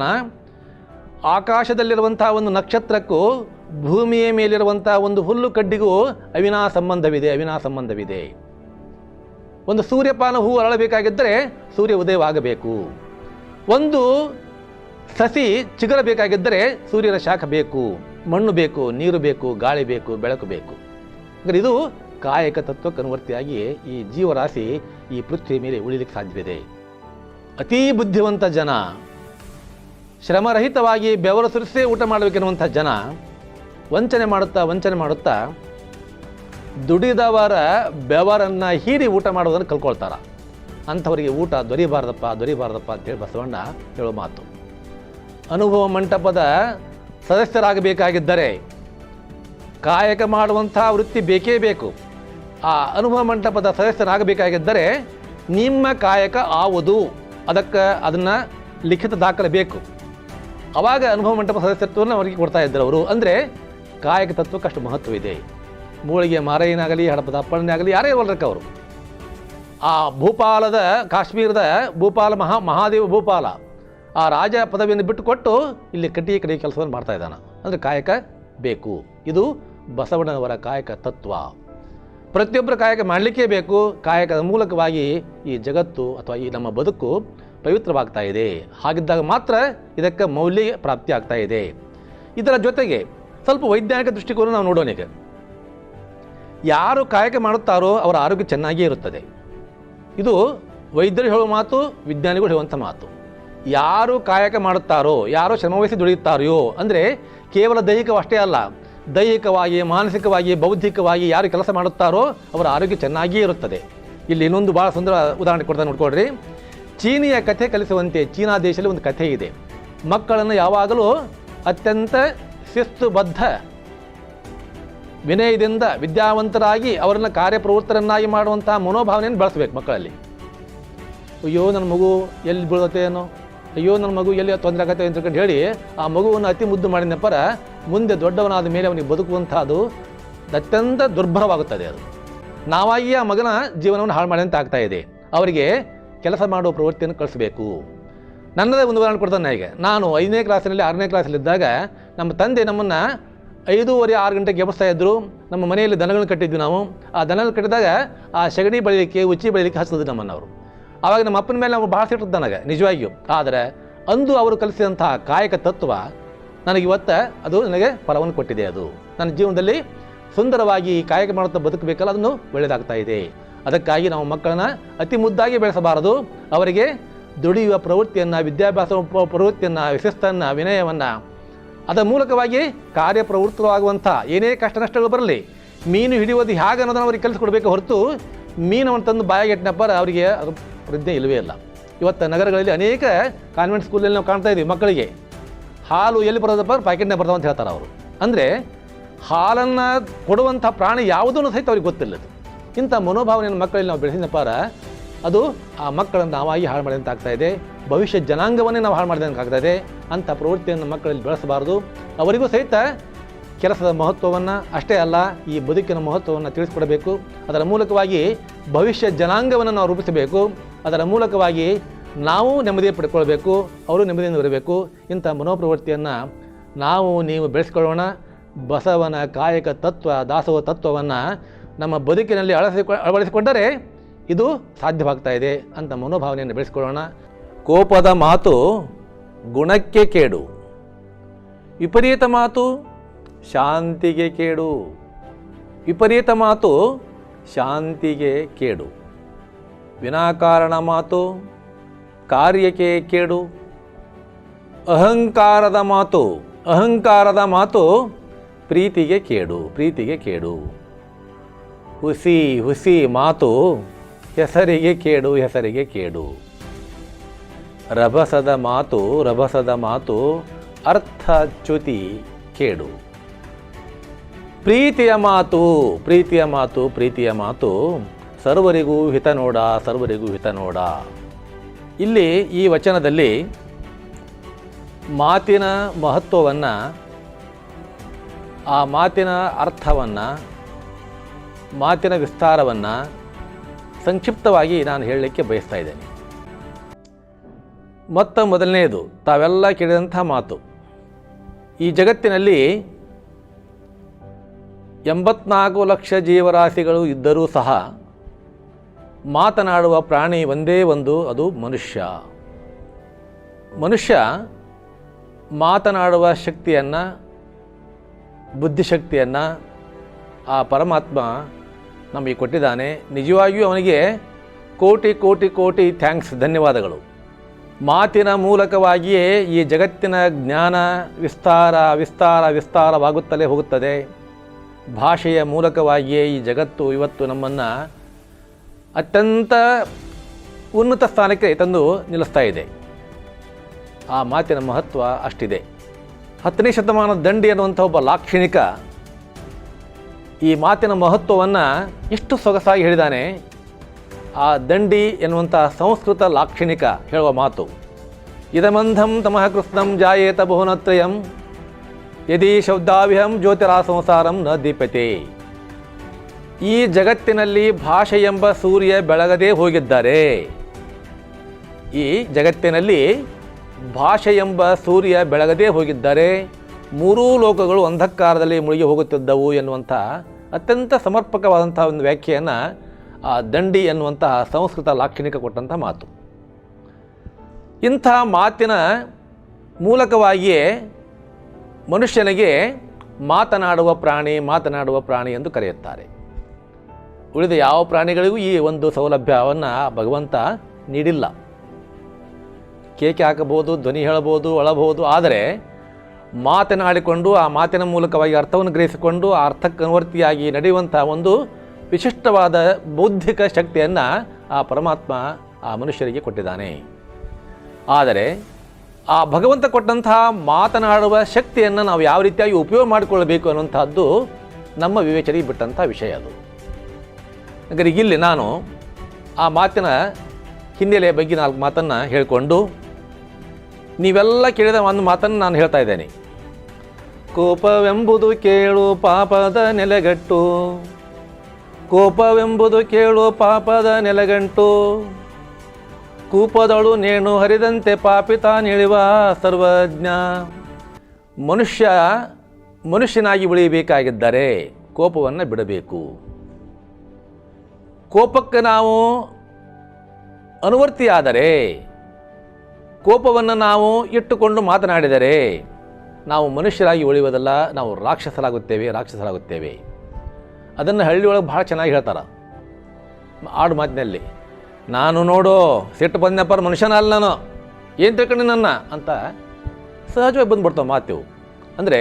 [SPEAKER 1] ಆಕಾಶದಲ್ಲಿರುವಂಥ ಒಂದು ನಕ್ಷತ್ರಕ್ಕೂ ಭೂಮಿಯ ಮೇಲಿರುವಂಥ ಒಂದು ಹುಲ್ಲು ಕಡ್ಡಿಗೂ ಅವಿನಾ ಸಂಬಂಧವಿದೆ ಅವಿನಾ ಸಂಬಂಧವಿದೆ ಒಂದು ಸೂರ್ಯಪಾನ ಹೂ ಅರಳಬೇಕಾಗಿದ್ದರೆ ಸೂರ್ಯ ಉದಯವಾಗಬೇಕು. ಒಂದು ಸಸಿ ಚಿಗರಬೇಕಾಗಿದ್ದರೆ ಸೂರ್ಯನ ಶಾಖ ಬೇಕು. ಮಣ್ಣು ಬೇಕು, ನೀರು ಬೇಕು, ಗಾಳಿ ಬೇಕು, ಬೆಳಕು ಬೇಕು. ಅಂದರೆ ಇದು ಕಾಯಕ ತತ್ವಕ್ಕೆ ಅನುವರ್ತಿಯಾಗಿ ಈ ಜೀವರಾಶಿ ಈ ಪೃಥ್ವಿ ಮೇಲೆ ಉಳಿಲಿಕ್ಕೆ ಸಾಧ್ಯವಿದೆ. ಅತೀ ಬುದ್ಧಿವಂತ ಜನ, ಶ್ರಮರಹಿತವಾಗಿ ಬೆವರು ಸುರಿಸೇ ಊಟ ಮಾಡಬೇಕೆನ್ನುವಂಥ ಜನ, ವಂಚನೆ ಮಾಡುತ್ತಾ ವಂಚನೆ ಮಾಡುತ್ತಾ ದುಡಿದವರ ಬೆವರನ್ನು ಹೀರಿ ಊಟ ಮಾಡೋದನ್ನು ಕಲ್ಕೊಳ್ತಾರ. ಅಂಥವರಿಗೆ ಊಟ ದೊರಿಬಾರ್ದಪ್ಪ ದೊರಿಬಾರ್ದಪ್ಪ ಅಂತೇಳಿ ಬಸವಣ್ಣ ಹೇಳೋ ಮಾತು. ಅನುಭವ ಮಂಟಪದ ಸದಸ್ಯರಾಗಬೇಕಾಗಿದ್ದರೆ ಕಾಯಕ ಮಾಡುವಂಥ ವೃತ್ತಿ ಬೇಕೇ ಬೇಕು. ಆ ಅನುಭವ ಮಂಟಪದ ಸದಸ್ಯರಾಗಬೇಕಾಗಿದ್ದರೆ ನಿಮ್ಮ ಕಾಯಕ ಆವುದು. ಅದಕ್ಕೆ ಅದನ್ನು ಲಿಖಿತ ದಾಖಲೆ ಬೇಕು. ಅವಾಗ ಅನುಭವ ಮಂಟಪ ಸದಸ್ಯತ್ವವನ್ನು ಅವರಿಗೆ ಕೊಡ್ತಾ ಇದ್ದರು ಅವರು. ಅಂದರೆ ಕಾಯಕ ತತ್ವಕ್ಕೆ ಅಷ್ಟು ಮಹತ್ವ ಇದೆ ಮೂಳಿಗೆ ಮಾರಯ್ಯನಾಗಲಿ, ಹಡಪದ ಅಪ್ಪಣ್ಣನೇ ಆಗಲಿ, ಯಾರೇ ಒಲ್ರಕ್ಕ ಅವರು. ಆ ಭೂಪಾಲದ, ಕಾಶ್ಮೀರದ ಭೂಪಾಲ, ಮಹಾ ಮಹಾದೇವ ಭೂಪಾಲ ಆ ರಾಜ ಪದವಿಯನ್ನು ಬಿಟ್ಟುಕೊಟ್ಟು ಇಲ್ಲಿ ಕಟ್ಟಿಗೆ ಕಡೆ ಕೆಲಸವನ್ನು ಮಾಡ್ತಾ ಇದ್ದಾನೆ. ಅಂದರೆ ಕಾಯಕ ಬೇಕು. ಇದು ಬಸವಣ್ಣನವರ ಕಾಯಕ ತತ್ವ. ಪ್ರತಿಯೊಬ್ಬರ ಕಾಯಕ ಮಾಡಲಿಕ್ಕೇ ಬೇಕು. ಕಾಯಕದ ಮೂಲಕವಾಗಿ ಈ ಜಗತ್ತು ಅಥವಾ ಈ ನಮ್ಮ ಬದುಕು ಪವಿತ್ರವಾಗ್ತಾ ಇದೆ. ಹಾಗಿದ್ದಾಗ ಮಾತ್ರ ಇದಕ್ಕೆ ಮೌಲ್ಯ ಪ್ರಾಪ್ತಿ ಆಗ್ತಾ ಇದೆ. ಇದರ ಜೊತೆಗೆ ಸ್ವಲ್ಪ ವೈಜ್ಞಾನಿಕ ದೃಷ್ಟಿಕೋನ ನಾವು ನೋಡೋಣ ಈಗ. ಯಾರು ಕಾಯಕ ಮಾಡುತ್ತಾರೋ ಅವರ ಆರೋಗ್ಯ ಚೆನ್ನಾಗಿಯೇ ಇರುತ್ತದೆ. ಇದು ವೈದ್ಯರು ಹೇಳುವ ಮಾತು, ವಿಜ್ಞಾನಿಗಳು ಹೇಳುವಂಥ ಮಾತು. ಯಾರು ಕಾಯಕ ಮಾಡುತ್ತಾರೋ, ಯಾರು ಶ್ರಮವಹಿಸಿ ದುಡಿಯುತ್ತಾರೆಯೋ, ಅಂದರೆ ಕೇವಲ ದೈಹಿಕವಷ್ಟೇ ಅಲ್ಲ, ದೈಹಿಕವಾಗಿ, ಮಾನಸಿಕವಾಗಿ, ಬೌದ್ಧಿಕವಾಗಿ ಯಾರು ಕೆಲಸ ಮಾಡುತ್ತಾರೋ ಅವರ ಆರೋಗ್ಯ ಚೆನ್ನಾಗಿಯೇ ಇರುತ್ತದೆ. ಇಲ್ಲಿ ಇನ್ನೊಂದು ಭಾಳ ಸುಂದರ ಉದಾಹರಣೆ ಕೊಡ್ತಾ ನೋಡ್ಕೊಳ್ರಿ. ಚೀನಿಯ ಕಥೆ ಕಲಿಸುವಂತೆ ಚೀನಾ ದೇಶದಲ್ಲಿ ಒಂದು ಕಥೆ ಇದೆ. ಮಕ್ಕಳನ್ನು ಯಾವಾಗಲೂ ಅತ್ಯಂತ ಶಿಸ್ತುಬದ್ಧ, ವಿನಯದಿಂದ ವಿದ್ಯಾವಂತರಾಗಿ ಅವರನ್ನು ಕಾರ್ಯಪ್ರವೃತ್ತರನ್ನಾಗಿ ಮಾಡುವಂತಹ ಮನೋಭಾವನೆಯನ್ನು ಬೆಳೆಸಬೇಕು ಮಕ್ಕಳಲ್ಲಿ. ಅಯ್ಯೋ, ನನ್ನ ಮಗು ಎಲ್ಲಿ ಬೀಳತ್ತೇನೋ ಅಯ್ಯೋ, ನನ್ನ ಮಗು ಎಲ್ಲಿ ತೊಂದರೆ ಆಗತ್ತೆ ಅಂತ ಹೇಳಿ, ಆ ಮಗುವನ್ನು ಅತಿ ಮುದ್ದು ಮಾಡಿದ ಮುಂದೆ ದೊಡ್ಡವನಾದ ಮೇಲೆ ಅವನಿಗೆ ಬದುಕುವಂಥದ್ದು ಅತ್ಯಂತ ದುರ್ಬಲವಾಗುತ್ತದೆ ಅದು. ನಾವಾಗಿ ಆ ಮಗನ ಜೀವನವನ್ನು ಹಾಳು ಮಾಡಿದಂತೆ ಆಗ್ತಾ ಇದೆ. ಅವರಿಗೆ ಕೆಲಸ ಮಾಡುವ ಪ್ರವೃತ್ತಿಯನ್ನು ಕಳಿಸಬೇಕು. ನನ್ನದೇ ಒಂದು ಉದಾಹರಣೆ ಕೊಡ್ತಾನೆ ಈಗ ನಾನು ಐದನೇ ಕ್ಲಾಸಿನಲ್ಲಿ, ಆರನೇ ಕ್ಲಾಸಲ್ಲಿದ್ದಾಗ ನಮ್ಮ ತಂದೆ ನಮ್ಮನ್ನು ಐದೂವರೆ, ಆರು ಗಂಟೆಗೆ ಎಬ್ಬಿಸ್ತಾ ಇದ್ದರು ನಮ್ಮ ಮನೆಯಲ್ಲಿ ದನಗಳನ್ನು ಕಟ್ಟಿದ್ವಿ ನಾವು. ಆ ದನಗಳು ಕಟ್ಟಿದಾಗ ಆ ಸೆಗಣಿ ಬೆಳೀಲಿಕ್ಕೆ, ಉಚ್ಚಿ ಬೆಳೀಲಿಕ್ಕೆ ಹಚ್ಚಿದ್ರು ನಮ್ಮನ್ನು ಅವರು. ಆವಾಗ ನಮ್ಮ ಅಪ್ಪನ ಮೇಲೆ ನಾವು ಭಾಳ ಸಿಟ್ಟಿದ್ದು ನನಗೆ, ನಿಜವಾಗಿಯೂ. ಆದರೆ ಅಂದು ಅವರು ಕಲಿಸಿದಂತಹ ಕಾಯಕ ತತ್ವ ನನಗೆ ಇವತ್ತು ಅದು ನನಗೆ ಫಲವನ್ನು ಕೊಟ್ಟಿದೆ ಅದು. ನನ್ನ ಜೀವನದಲ್ಲಿ ಸುಂದರವಾಗಿ ಕಾಯಕ ಮಾಡುತ್ತಾ ಬದುಕಬೇಕಲ್ಲ, ಅದನ್ನು ಒಳ್ಳೆಯದಾಗ್ತಾ ಇದೆ. ಅದಕ್ಕಾಗಿ ನಾವು ಮಕ್ಕಳನ್ನ ಅತಿ ಮುದ್ದಾಗಿ ಬೆಳೆಸಬಾರದು. ಅವರಿಗೆ ದುಡಿಯುವ ಪ್ರವೃತ್ತಿಯನ್ನು, ವಿದ್ಯಾಭ್ಯಾಸ ಪ್ರವೃತ್ತಿಯನ್ನ ವಿನಯವನ್ನ ವಿನಯವನ್ನು ಅದರ ಮೂಲಕವಾಗಿ ಕಾರ್ಯಪ್ರವೃತ್ತವಾಗುವಂಥ ಏನೇ ಕಷ್ಟ ನಷ್ಟಗಳು ಬರಲಿ, ಮೀನು ಹಿಡಿಯೋದು ಹೇಗೆ ಅನ್ನೋದನ್ನು ಅವ್ರಿಗೆ ಕಲಿಸ್ಕೊಡ್ಬೇಕು ಹೊರತು ಮೀನವನ್ನು ತಂದು ಬಾಯಿಗೆಟ್ಟಿನಪ್ಪ ಅವರಿಗೆ ಅದು ಪ್ರಜ್ಞೆ ಇಲ್ಲವೇ ಇಲ್ಲ. ಇವತ್ತು ನಗರಗಳಲ್ಲಿ ಅನೇಕ ಕಾನ್ವೆಂಟ್ ಸ್ಕೂಲಲ್ಲಿ ನಾವು ಕಾಣ್ತಾ ಇದ್ದೀವಿ ಮಕ್ಕಳಿಗೆ. ಹಾಲು ಎಲ್ಲಿ ಬರೋದಪ್ಪ ಪ್ಯಾಕೆಟ್ನೇ ಬರ್ತಾವ ಅಂತ ಹೇಳ್ತಾರೆ ಅವರು. ಅಂದರೆ ಹಾಲನ್ನು ಕೊಡುವಂಥ ಪ್ರಾಣಿ ಯಾವುದನ್ನು ಸಹಿತ ಅವ್ರಿಗೆ ಗೊತ್ತಿಲ್ಲದು ಇಂಥ ಮನೋಭಾವನೆಯನ್ನು ಮಕ್ಕಳಲ್ಲಿ ನಾವು ಬೆಳೆಸಿದಪ್ಪಾರ ಅದು ಆ ಮಕ್ಕಳನ್ನು ನಾವಾಗಿ ಹಾಳು ಮಾಡಿದಂತ ಆಗ್ತಾ ಇದೆ. ಭವಿಷ್ಯ ಜನಾಂಗವನ್ನೇ ನಾವು ಹಾಳು ಮಾಡಿದಂಗೆ ಆಗ್ತಾ ಇದೆ. ಅಂಥ ಪ್ರವೃತ್ತಿಯನ್ನು ಮಕ್ಕಳಲ್ಲಿ ಬೆಳೆಸಬಾರದು. ಅವರಿಗೂ ಸಹಿತ ಕೆಲಸದ ಮಹತ್ವವನ್ನು, ಅಷ್ಟೇ ಅಲ್ಲ, ಈ ಬದುಕಿನ ಮಹತ್ವವನ್ನು ತಿಳಿಸ್ಕೊಡಬೇಕು. ಅದರ ಮೂಲಕವಾಗಿ ಭವಿಷ್ಯ ಜನಾಂಗವನ್ನು ನಾವು ರೂಪಿಸಬೇಕು. ಅದರ ಮೂಲಕವಾಗಿ ನಾವು ನೆಮ್ಮದಿ ಪಡ್ಕೊಳ್ಬೇಕು, ಅವರು ನೆಮ್ಮದಿಯಿಂದ ಬರಬೇಕು. ಇಂಥ ಮನೋಪ್ರವೃತ್ತಿಯನ್ನು ನಾವು ನೀವು ಬೆಳೆಸ್ಕೊಳ್ಳೋಣ. ಬಸವನ ಕಾಯಕ ತತ್ವ ದಾಸವ ತತ್ವವನ್ನು ನಮ್ಮ ಬದುಕಿನಲ್ಲಿ ಅಳಸಿಕೊ ಅಳವಡಿಸಿಕೊಂಡರೆ ಇದು ಸಾಧ್ಯವಾಗ್ತಾ ಇದೆ ಅಂತ ಮನೋಭಾವನೆಯನ್ನು ಬೆಳೆಸ್ಕೊಳ್ಳೋಣ. ಕೋಪದ ಮಾತು ಗುಣಕ್ಕೆ ಕೇಡು. ವಿಪರೀತ ಮಾತು ಶಾಂತಿಗೆ ಕೇಡು. ವಿಪರೀತ ಮಾತು ಶಾಂತಿಗೆ ಕೇಡು. ವಿನಾಕಾರಣ ಮಾತು, ಕಾರ್ಯಕ್ಕೆ ಕೇಡು, ಅಹಂಕಾರದ ಮಾತು ಅಹಂಕಾರದ ಮಾತು ಪ್ರೀತಿಗೆ ಕೇಡು ಪ್ರೀತಿಗೆ ಕೇಡು. ಹುಸಿ ಹುಸಿ ಮಾತು ಹೆಸರಿಗೆ ಕೇಡು ಹೆಸರಿಗೆ ಕೇಡು. ರಭಸದ ಮಾತು ರಭಸದ ಮಾತು ಅರ್ಥ ಚ್ಯುತಿ ಕೇಡು. ಪ್ರೀತಿಯ ಮಾತು ಪ್ರೀತಿಯ ಮಾತು ಪ್ರೀತಿಯ ಮಾತು ಸರ್ವರಿಗೂ ಹಿತ ನೋಡ, ಸರ್ವರಿಗೂ ಹಿತ ನೋಡ. ಇಲ್ಲಿ ಈ ವಚನದಲ್ಲಿ ಮಾತಿನ ಮಹತ್ವವನ್ನು, ಆ ಮಾತಿನ ಅರ್ಥವನ್ನು, ಮಾತಿನ ವಿಸ್ತಾರವನ್ನು ಸಂಕ್ಷಿಪ್ತವಾಗಿ ನಾನು ಹೇಳಲಿಕ್ಕೆ ಬಯಸ್ತಾ ಇದ್ದೇನೆ. ಮೊತ್ತ ಮೊದಲನೆಯದು, ತಾವೆಲ್ಲ ಕೇಳಿದಂಥ ಮಾತು. ಈ ಜಗತ್ತಿನಲ್ಲಿ ಎಂಬತ್ನಾಲ್ಕು ಲಕ್ಷ ಜೀವರಾಶಿಗಳು ಇದ್ದರೂ ಸಹ ಮಾತನಾಡುವ ಪ್ರಾಣಿ ಒಂದೇ ಒಂದು, ಅದು ಮನುಷ್ಯ. ಮನುಷ್ಯ ಮಾತನಾಡುವ ಶಕ್ತಿಯನ್ನು, ಬುದ್ಧಿಶಕ್ತಿಯನ್ನು ಆ ಪರಮಾತ್ಮ ನಮಗೆ ಕೊಟ್ಟಿದ್ದಾನೆ. ನಿಜವಾಗಿಯೂ ಅವನಿಗೆ ಕೋಟಿ ಕೋಟಿ ಕೋಟಿ ಥ್ಯಾಂಕ್ಸ್, ಧನ್ಯವಾದಗಳು. ಮಾತಿನ ಮೂಲಕವಾಗಿಯೇ ಈ ಜಗತ್ತಿನ ಜ್ಞಾನ ವಿಸ್ತಾರ ವಿಸ್ತಾರ, ವಿಸ್ತಾರವಾಗುತ್ತಲೇ ಹೋಗುತ್ತದೆ. ಭಾಷೆಯ ಮೂಲಕವಾಗಿಯೇ ಈ ಜಗತ್ತು ಇವತ್ತು ನಮ್ಮನ್ನು ಅತ್ಯಂತ ಉನ್ನತ ಸ್ಥಾನಕ್ಕೆ ತಂದು ನಿಲ್ಲಿಸ್ತಾ ಇದೆ. ಆ ಮಾತಿನ ಮಹತ್ವ ಅಷ್ಟಿದೆ. ಹತ್ತನೇ ಶತಮಾನದ ದಂಡಿ ಅನ್ನುವಂಥ ಒಬ್ಬ ಲಾಕ್ಷಣಿಕ ಈ ಮಾತಿನ ಮಹತ್ವವನ್ನು ಎಷ್ಟು ಸೊಗಸಾಗಿ ಹೇಳಿದಾನೆ? ಆ ದಂಡಿ ಎನ್ನುವಂಥ ಸಂಸ್ಕೃತ ಲಾಕ್ಷಣಿಕ ಹೇಳುವ ಮಾತು. ಇದಮಂಧಂ ತಮಃ ಕೃಷ್ಣಂ ಜಾಯೇತ ಬಹುನತ್ರಯಂ ಯದಿ ಶಬ್ದಾವಿಹಂ ಜ್ಯೋತಿರಾ ಸಂಸಾರಂ ನ ದೀಪತೆ. ಈ ಜಗತ್ತಿನಲ್ಲಿ ಭಾಷೆ ಎಂಬ ಸೂರ್ಯ ಬೆಳಗದೇ ಹೋಗಿದ್ದಾರೆ. ಈ ಜಗತ್ತಿನಲ್ಲಿ ಭಾಷೆ ಎಂಬ ಸೂರ್ಯ ಬೆಳಗದೇ ಹೋಗಿದ್ದಾರೆ. ಮೂರೂ ಲೋಕಗಳು ಅಂಧಕಾರದಲ್ಲಿ ಮುಳುಗಿ ಹೋಗುತ್ತಿದ್ದವು ಎನ್ನುವಂಥ ಅತ್ಯಂತ ಸಮರ್ಪಕವಾದಂಥ ಒಂದು ವ್ಯಾಖ್ಯೆಯನ್ನು ಆ ದಂಡಿ ಎನ್ನುವಂತಹ ಸಂಸ್ಕೃತ ಲಾಕ್ಷಣಿಕ ಕೊಟ್ಟಂಥ ಮಾತು. ಇಂಥ ಮಾತಿನ ಮೂಲಕವಾಗಿಯೇ ಮನುಷ್ಯನಿಗೆ ಮಾತನಾಡುವ ಪ್ರಾಣಿ ಮಾತನಾಡುವ ಪ್ರಾಣಿ ಎಂದು ಕರೆಯುತ್ತಾರೆ. ಉಳಿದ ಯಾವ ಪ್ರಾಣಿಗಳಿಗೂ ಈ ಒಂದು ಸೌಲಭ್ಯವನ್ನು ಭಗವಂತ ನೀಡಿಲ್ಲ. ಕೇಕೆ ಹಾಕಬಹುದು, ಧ್ವನಿ ಹೇಳಬಹುದು ಅಳಬಹುದು ಆದರೆ ಮಾತನಾಡಿಕೊಂಡು, ಆ ಮಾತಿನ ಮೂಲಕವಾಗಿ ಅರ್ಥವನ್ನು ಗ್ರಹಿಸಿಕೊಂಡು, ಆ ಅರ್ಥಕ್ಕೆ ಅನುವರ್ತಿಯಾಗಿ ನಡೆಯುವಂಥ ಒಂದು ವಿಶಿಷ್ಟವಾದ ಬೌದ್ಧಿಕ ಶಕ್ತಿಯನ್ನು ಆ ಪರಮಾತ್ಮ ಆ ಮನುಷ್ಯರಿಗೆ ಕೊಟ್ಟಿದ್ದಾನೆ. ಆದರೆ ಆ ಭಗವಂತ ಕೊಟ್ಟಂತಹ ಮಾತನಾಡುವ ಶಕ್ತಿಯನ್ನು ನಾವು ಯಾವ ರೀತಿಯಾಗಿ ಉಪಯೋಗ ಮಾಡಿಕೊಳ್ಳಬೇಕು ಅನ್ನುವಂಥದ್ದು ನಮ್ಮ ವಿವೇಚನೆಗೆ ಬಿಟ್ಟಂಥ ವಿಷಯ ಅದು. ಹಾಗಾದ್ರೆ ಇಲ್ಲಿ ನಾನು ಆ ಮಾತಿನ ಹಿನ್ನೆಲೆಯ ಬಗ್ಗೆ ನಾಲ್ಕು ಮಾತನ್ನು ಹೇಳಿಕೊಂಡು ನೀವೆಲ್ಲ ಕೇಳಿದ ಒಂದು ಮಾತನ್ನು ನಾನು ಹೇಳ್ತಾ ಇದ್ದೇನೆ. ಕೋಪವೆಂಬುದು ಕೇಳು ಪಾಪದ ನೆಲೆಗಟ್ಟು. ಕೋಪವೆಂಬುದು ಕೇಳು ಪಾಪದ ನೆಲೆಗಂಟು. ಕೂಪದಳು ನೇಣು ಹರಿದಂತೆ ಪಾಪಿ ತಾನಿಳಿವ ಸರ್ವಜ್ಞ. ಮನುಷ್ಯ ಮನುಷ್ಯನಾಗಿ ಉಳಿಯಬೇಕಾಗಿದ್ದರೆ ಕೋಪವನ್ನು ಬಿಡಬೇಕು. ಕೋಪಕ್ಕೆ ನಾವು ಅನುವರ್ತಿಯಾದರೆ ಕೋಪವನ್ನು ನಾವು ಇಟ್ಟುಕೊಂಡು ಮಾತನಾಡಿದರೆ, ನಾವು ಮನುಷ್ಯರಾಗಿ ಉಳಿಯುವುದಲ್ಲ, ನಾವು ರಾಕ್ಷಸರಾಗುತ್ತೇವೆ ರಾಕ್ಷಸರಾಗುತ್ತೇವೆ. ಅದನ್ನು ಹಳ್ಳಿಯೊಳಗೆ ಭಾಳ ಚೆನ್ನಾಗಿ ಹೇಳ್ತಾರೆ. ಆಡು ಮಾತಿನಲ್ಲಿ, ನಾನು ನೋಡು, ಸಿಟ್ಟು ಬಂದಪ್ಪ ಮನುಷ್ಯನ ಅಲ್ಲ ನಾನು, ಏನು ತಿಳ್ಕೊಂಡು ನನ್ನ? ಅಂತ ಸಹಜವಾಗಿ ಬಂದುಬಿಡ್ತಾವೆ ಮಾತು ಅಂದರೆ,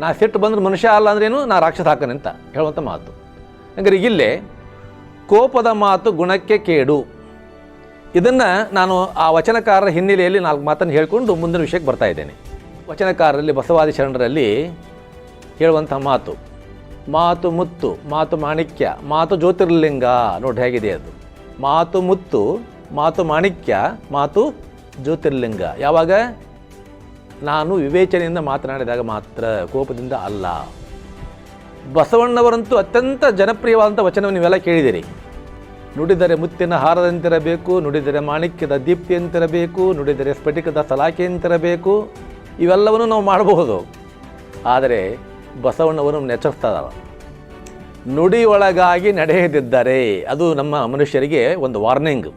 [SPEAKER 1] ನಾ ಸಿಟ್ಟು ಬಂದ್ರೆ ಮನುಷ್ಯ ಅಲ್ಲ ಅಂದ್ರೇನು ನಾ ರಾಕ್ಷಸ ಹಾಕನೆ ಅಂತ ಹೇಳುವಂಥ ಮಾತು. ಹಂಗಾರೆ ಇಲ್ಲೇ ಕೋಪದ ಮಾತು ಗುಣಕ್ಕೆ ಕೇಡು. ಇದನ್ನು ನಾನು ಆ ವಚನಕಾರರ ಹಿನ್ನೆಲೆಯಲ್ಲಿ ನಾಲ್ಕು ಮಾತನ್ನು ಹೇಳಿಕೊಂಡು ಮುಂದಿನ ವಿಷಯಕ್ಕೆ ಬರ್ತಾ ಇದ್ದೇನೆ. ವಚನಕಾರರಲ್ಲಿ ಬಸವಾದಿ ಶರಣರಲ್ಲಿ ಹೇಳುವಂಥ ಮಾತು ಮಾತು ಮುತ್ತು, ಮಾತು ಮಾಣಿಕ್ಯ, ಮಾತು ಜ್ಯೋತಿರ್ಲಿಂಗ, ನೋಡಿ ಹೇಗಿದೆ ಅದು. ಮಾತು ಮುತ್ತು, ಮಾತು ಮಾಣಿಕ್ಯ, ಮಾತು ಜ್ಯೋತಿರ್ಲಿಂಗ. ಯಾವಾಗ? ನಾನು ವಿವೇಚನೆಯಿಂದ ಮಾತನಾಡಿದಾಗ ಮಾತ್ರ, ಕೋಪದಿಂದ ಅಲ್ಲ. ಬಸವಣ್ಣವರಂತೂ ಅತ್ಯಂತ ಜನಪ್ರಿಯವಾದಂಥ ವಚನವನ್ನು ನೀವೆಲ್ಲ ಕೇಳಿದಿರಿ. ನುಡಿದರೆ ಮುತ್ತಿನ ಹಾರದಂತಿರಬೇಕು, ನುಡಿದರೆ ಮಾಣಿಕ್ಯದ ದೀಪ್ತಿಯಂತಿರಬೇಕು, ನುಡಿದರೆ ಸ್ಫಟಿಕದ ಸಲಾಖೆಯಂತಿರಬೇಕು ಇವೆಲ್ಲವನ್ನು ನಾವು ಮಾಡಬಹುದು. ಆದರೆ ಬಸವಣ್ಣವರು ನೆಚ್ಚರಿಸ್ತಾರ ನುಡಿ ಒಳಗಾಗಿ ನಡೆಯದಿದ್ದರೆ ಅದು ನಮ್ಮ ಮನುಷ್ಯರಿಗೆ ಒಂದು ವಾರ್ನಿಂಗ್.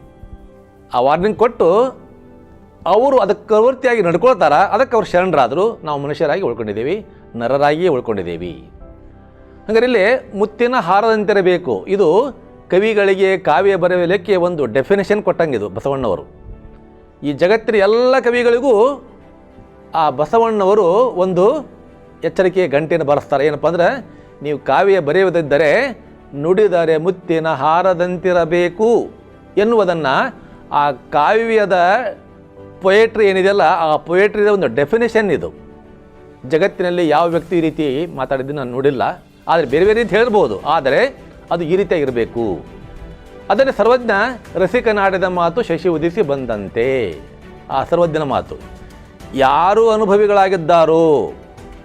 [SPEAKER 1] ಆ ವಾರ್ನಿಂಗ್ ಕೊಟ್ಟು ಅವರು ಅದಕ್ಕೆ ಪ್ರವೃತ್ತಿಯಾಗಿ ನಡ್ಕೊಳ್ತಾರ, ಅದಕ್ಕೆ ಅವ್ರು ಶರಣರಾದರು ನಾವು ಮನುಷ್ಯರಾಗಿ ಉಳ್ಕೊಂಡಿದ್ದೀವಿ, ನರರಾಗಿಯೇ ಉಳ್ಕೊಂಡಿದ್ದೀವಿ. ಹಾಗಾದ್ರೆ ಇಲ್ಲಿ ಮುತ್ತಿನ ಹಾರದಂತಿರಬೇಕು. ಇದು ಕವಿಗಳಿಗೆ ಕಾವ್ಯ ಬರೆಯಲಿಕ್ಕೆ ಒಂದು ಡೆಫಿನೇಷನ್ ಕೊಟ್ಟಂಗಿದು ಬಸವಣ್ಣವರು. ಈ ಜಗತ್ತಿನ ಎಲ್ಲ ಕವಿಗಳಿಗೂ ಆ ಬಸವಣ್ಣವರು ಒಂದು ಎಚ್ಚರಿಕೆಯ ಗಂಟೆಯನ್ನು ಬರೆಸ್ತಾರೆ. ಏನಪ್ಪ ಅಂದರೆ ನೀವು ಕಾವ್ಯ ಬರೆಯುವುದಿದ್ದರೆ ನುಡಿದರೆ ಮುತ್ತಿನ ಹಾರದಂತಿರಬೇಕು ಎನ್ನುವುದನ್ನು ಆ ಕಾವ್ಯದ ಪೊಯೆಟ್ರಿ ಏನಿದೆಯಲ್ಲ, ಆ ಪೊಯೆಟ್ರಿದ ಒಂದು ಡೆಫಿನೇಷನ್ ಇದು. ಜಗತ್ತಿನಲ್ಲಿ ಯಾವ ವ್ಯಕ್ತಿ ರೀತಿ ಮಾತಾಡಿದ್ದು ನಾನು ನೋಡಿಲ್ಲ. ಆದರೆ ಬೇರೆ ಬೇರೆ ಅಂತ ಹೇಳ್ಬೋದು. ಆದರೆ ಅದು ಈ ರೀತಿಯಾಗಿರಬೇಕು ಅದನ್ನು ಸರ್ವಜ್ಞ ರಸಿಕನಾಡಿದ ಮಾತು ಶಶಿ ಉದಿಸಿ ಬಂದಂತೆ. ಆ ಸರ್ವಜ್ಞನ ಮಾತು. ಯಾರು ಅನುಭವಿಗಳಾಗಿದ್ದಾರೋ,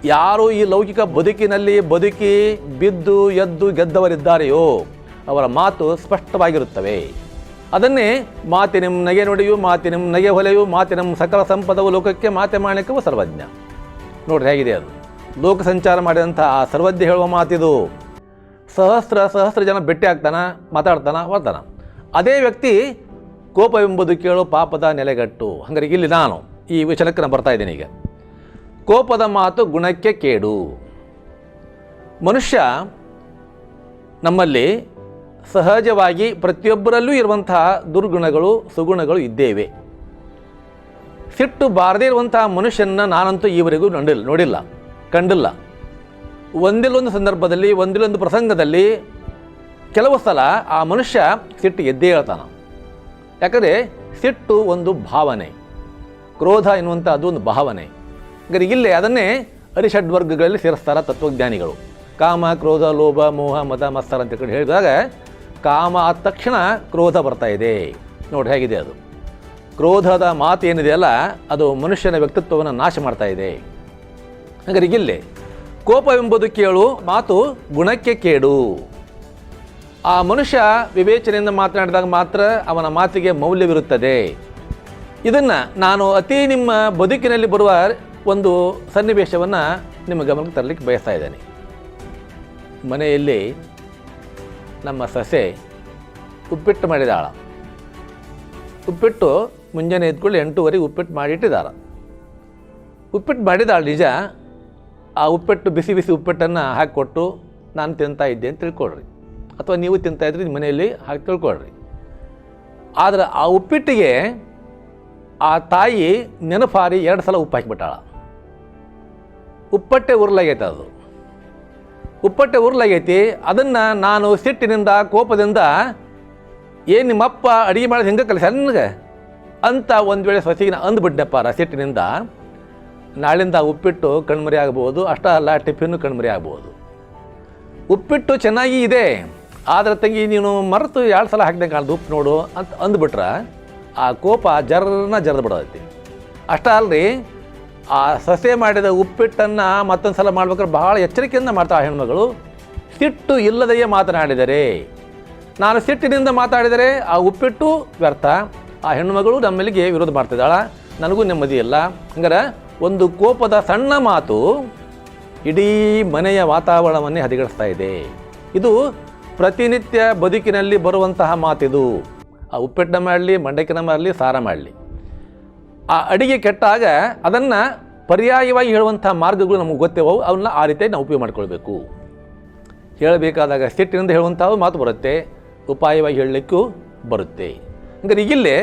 [SPEAKER 1] ಯಾರು ಈ ಲೌಕಿಕ ಬದುಕಿನಲ್ಲಿ ಬದುಕಿ ಬಿದ್ದು, ಎದ್ದು ಗೆದ್ದವರಿದ್ದಾರೆಯೋ, ಅವರ ಮಾತು ಸ್ಪಷ್ಟವಾಗಿರುತ್ತವೆ. ಅದನ್ನೇ ಮಾತಿನಿಂ ನಗೆ ನುಡಿಯು ನಿಮ್ಮ ನಗೆ ಹೊಲೆಯು, ಮಾತಿನಂ ಸಕಲ ಸಂಪದವು ಲೋಕಕ್ಕೆ ಮಾತೆ ಮಾಣಿಕವು ಸರ್ವಜ್ಞ. ನೋಡ್ರಿ ಹೇಗಿದೆ ಅದು. ಲೋಕ ಸಂಚಾರ ಮಾಡಿದಂಥ ಆ ಸರ್ವಜ್ಞ ಹೇಳುವ ಮಾತಿದು. ಸಹಸ್ರ ಸಹಸ್ರ ಜನ ಭೇಟಿ ಆಗ್ತಾನ, ಮಾತಾಡ್ತಾನ, ಬರ್ತಾನ. ಅದೇ ವ್ಯಕ್ತಿ ಕೋಪವೆಂಬುದು ಕೇಳು ಪಾಪದ ನೆಲೆಗಟ್ಟು. ಹಂಗಾರೆ ಇಲ್ಲಿ ನಾನು ಈ ವಚನಕ್ಕೆ ನಾನು ಬರ್ತಾ ಇದ್ದೀನಿ ಈಗ. ಕೋಪದ ಮಾತು ಗುಣಕ್ಕೆ ಕೇಡು. ಮನುಷ್ಯ ನಮ್ಮಲ್ಲಿ ಸಹಜವಾಗಿ ಪ್ರತಿಯೊಬ್ಬರಲ್ಲೂ ಇರುವಂತಹ ದುರ್ಗುಣಗಳು, ಸುಗುಣಗಳು ಇದ್ದೇವೆ. ಸಿಟ್ಟು ಬಾರದೇ ಇರುವಂತಹ ಮನುಷ್ಯನ ನಾನಂತೂ ಈವರೆಗೂ ನೋಡಿಲ್ಲ ನೋಡಿಲ್ಲ. ಕಂಡಿಲ್ಲ. ಒಂದಿಲ್ಲೊಂದು ಸಂದರ್ಭದಲ್ಲಿ, ಒಂದಿಲ್ಲೊಂದು ಪ್ರಸಂಗದಲ್ಲಿ ಕೆಲವು ಸಲ ಆ ಮನುಷ್ಯ ಸಿಟ್ಟು ಎದ್ದೇ ಹೇಳ್ತಾನೆ. ಯಾಕಂದರೆ ಸಿಟ್ಟು ಒಂದು ಭಾವನೆ, ಕ್ರೋಧ ಎನ್ನುವಂಥ ಅದು ಒಂದು ಭಾವನೆ. ಯಾಕಂದರೆ ಇಲ್ಲೇ ಅದನ್ನೇ ಅರಿಷಡ್ವರ್ಗಗಳಲ್ಲಿ ಸೇರಿಸ್ತಾರ ತತ್ವಜ್ಞಾನಿಗಳು. ಕಾಮ, ಕ್ರೋಧ, ಲೋಭ, ಮೋಹ, ಮದ, ಮತ್ಸರ ಅಂತ ಹೇಳಿದಾಗ ಕಾಮ ಆದ ತಕ್ಷಣ ಕ್ರೋಧ ಬರ್ತಾ ಇದೆ. ನೋಡಿ ಹೇಗಿದೆ ಅದು. ಕ್ರೋಧದ ಮಾತು ಏನಿದೆಯಲ್ಲ, ಅದು ಮನುಷ್ಯನ ವ್ಯಕ್ತಿತ್ವವನ್ನು ನಾಶ ಮಾಡ್ತಾ ಇದೆ. ಹಾಗಾದ್ರೆ ಕೋಪವೆಂಬುದು ಕೇಳು, ಮಾತು ಗುಣಕ್ಕೆ ಕೇಡು. ಆ ಮನುಷ್ಯ ವಿವೇಚನೆಯಿಂದ ಮಾತನಾಡಿದಾಗ ಮಾತ್ರ ಅವನ ಮಾತಿಗೆ ಮೌಲ್ಯವಿರುತ್ತದೆ. ಇದನ್ನು ನಾನು ಅತಿ ನಿಮ್ಮ ಬದುಕಿನಲ್ಲಿ ಬರುವ ಒಂದು ಸನ್ನಿವೇಶವನ್ನು ನಿಮ್ಮ ಗಮನಕ್ಕೆ ತರಲಿಕ್ಕೆ ಬಯಸ್ತಾ ಇದ್ದೇನೆ. ಮನೆಯಲ್ಲಿ ನಮ್ಮ ಸೊಸೆ ಉಪ್ಪಿಟ್ಟು ಮಾಡಿದಾಳ. ಉಪ್ಪಿಟ್ಟು ಮುಂಜಾನೆ ಎದ್ಕೊಳ್ಳಿ ಎಂಟೂವರೆಗೆ ಉಪ್ಪಿಟ್ಟು ಮಾಡಿಟ್ಟಿದ್ದಾಳ ಉಪ್ಪಿಟ್ಟು ಮಾಡಿದಾಳ ನಿಜ ಆ ಉಪ್ಪಿಟ್ಟು, ಬಿಸಿ ಬಿಸಿ ಉಪ್ಪಿಟ್ಟನ್ನು ಹಾಕಿಕೊಟ್ಟು ನಾನು ತಿಂತಾ ಇದ್ದೆ ಅಂತ ತಿಳ್ಕೊಳ್ರಿ. ಅಥವಾ ನೀವು ತಿಂತಾ ಇದ್ರಿ ನಿಮ್ಮ ಮನೆಯಲ್ಲಿ ಹಾಕಿ ತಿಳ್ಕೊಳ್ರಿ. ಆದರೆ ಆ ಉಪ್ಪಿಟ್ಟಿಗೆ ಆ ತಾಯಿ ನೆನಪಾರಿ ಎರಡು ಸಲ ಉಪ್ಪು ಹಾಕಿಬಿಟ್ಟಾಳ. ಉಪ್ಪಟ್ಟೆ ಉರುಳಾಗೈತೆ ಅದು. ಉಪ್ಪಟ್ಟೆ ಉರುಳಾಗೈತಿ ಅದನ್ನು ನಾನು ಸಿಟ್ಟಿನಿಂದ, ಕೋಪದಿಂದ ಏನು ನಿಮ್ಮಪ್ಪ ಅಡುಗೆ ಮಾಡೋದು ಹಿಂಗೆ ಕಲಿಸ ನನಗೆ? ಅಂತ ಒಂದು ವೇಳೆ ಸೊಸೆಗೆ ನಾ ಅಂದ್ಬಿಟ್ಟೆಪ್ಪ ಸಿಟ್ಟಿನಿಂದ. ನಾಳಿಂದ ಉಪ್ಪಿಟ್ಟು ಕಣ್ಮರಿ ಆಗ್ಬೋದು ಅಷ್ಟೇ ಅಲ್ಲ ಟಿಫಿನ್ನು ಕಣ್ಮರಿ ಆಗ್ಬೋದು ಉಪ್ಪಿಟ್ಟು ಚೆನ್ನಾಗಿ ಇದೆ, ಆದರೆ ತಂಗಿ, ನೀನು ಮರೆತು ಎರಡು ಸಲ ಹಾಕಿದಂಗೆ ಕಾಣ್ದು, ಉಪ್ಪು ನೋಡು ಅಂತ ಅಂದ್ಬಿಟ್ರೆ, ಆ ಕೋಪ ಜರ್ರನ್ನ ಜರ್ದು ಬಿಡೋದೈತಿ. ಅಷ್ಟೇ ಅಲ್ರಿ, ಆ ಸಸೆ ಮಾಡಿದ ಉಪ್ಪಿಟ್ಟನ್ನು ಮತ್ತೊಂದು ಸಲ ಮಾಡ್ಬೇಕಾದ್ರೆ ಭಾಳ ಎಚ್ಚರಿಕೆಯಿಂದ ಮಾಡ್ತಾಳೆ ಹೆಣ್ಮಗಳು. ಸಿಟ್ಟು ಇಲ್ಲದೆಯೇ ಮಾತನಾಡಿದರೆ. ನಾನು ಸಿಟ್ಟಿನಿಂದ ಮಾತಾಡಿದರೆ ಆ ಉಪ್ಪಿಟ್ಟು ವ್ಯರ್ಥ, ಆ ಹೆಣ್ಮಗಳು ನಮ್ಮಲ್ಲಿಗೆ ವಿರೋಧ ಮಾಡ್ತಿದ್ದಾಳೆ, ನನಗೂ ನೆಮ್ಮದಿ ಇಲ್ಲ. ಹಂಗಾರೆ ಒಂದು ಕೋಪದ ಸಣ್ಣ ಮಾತು ಇಡೀ ಮನೆಯ ವಾತಾವರಣವನ್ನೇ ಹದಗೆಡಿಸ್ತಾ ಇದೆ. ಇದು ಪ್ರತಿನಿತ್ಯ ಬದುಕಿನಲ್ಲಿ ಬರುವಂತಹ ಮಾತಿದು. ಆ ಉಪ್ಪಿಟ್ಟನ ಮಾಡಲಿ, ಮಂಡಕ್ಕಿನ ಮಾಡಲಿ, ಸಾರ ಮಾಡಲಿ. ಆ ಅಡಿಗೆ ಕೆಟ್ಟಾಗ ಅದನ್ನು ಪರ್ಯಾಯವಾಗಿ ಹೇಳುವಂಥ ಮಾರ್ಗಗಳು ನಮಗೆ ಗೊತ್ತಿವವು, ಅವನ್ನ ಆ ರೀತಿ ನಾವು ಉಪಯೋಗ ಮಾಡ್ಕೊಳ್ಬೇಕು. ಹೇಳಬೇಕಾದಾಗ ಸಿಟ್ಟಿನಿಂದ ಹೇಳುವಂಥವು ಮಾತು ಬರುತ್ತೆ, ಉಪಾಯವಾಗಿ ಹೇಳಲಿಕ್ಕೂ ಬರುತ್ತೆ. ಹಂಗಾರೆ ಈಗಿಲ್ಲೇ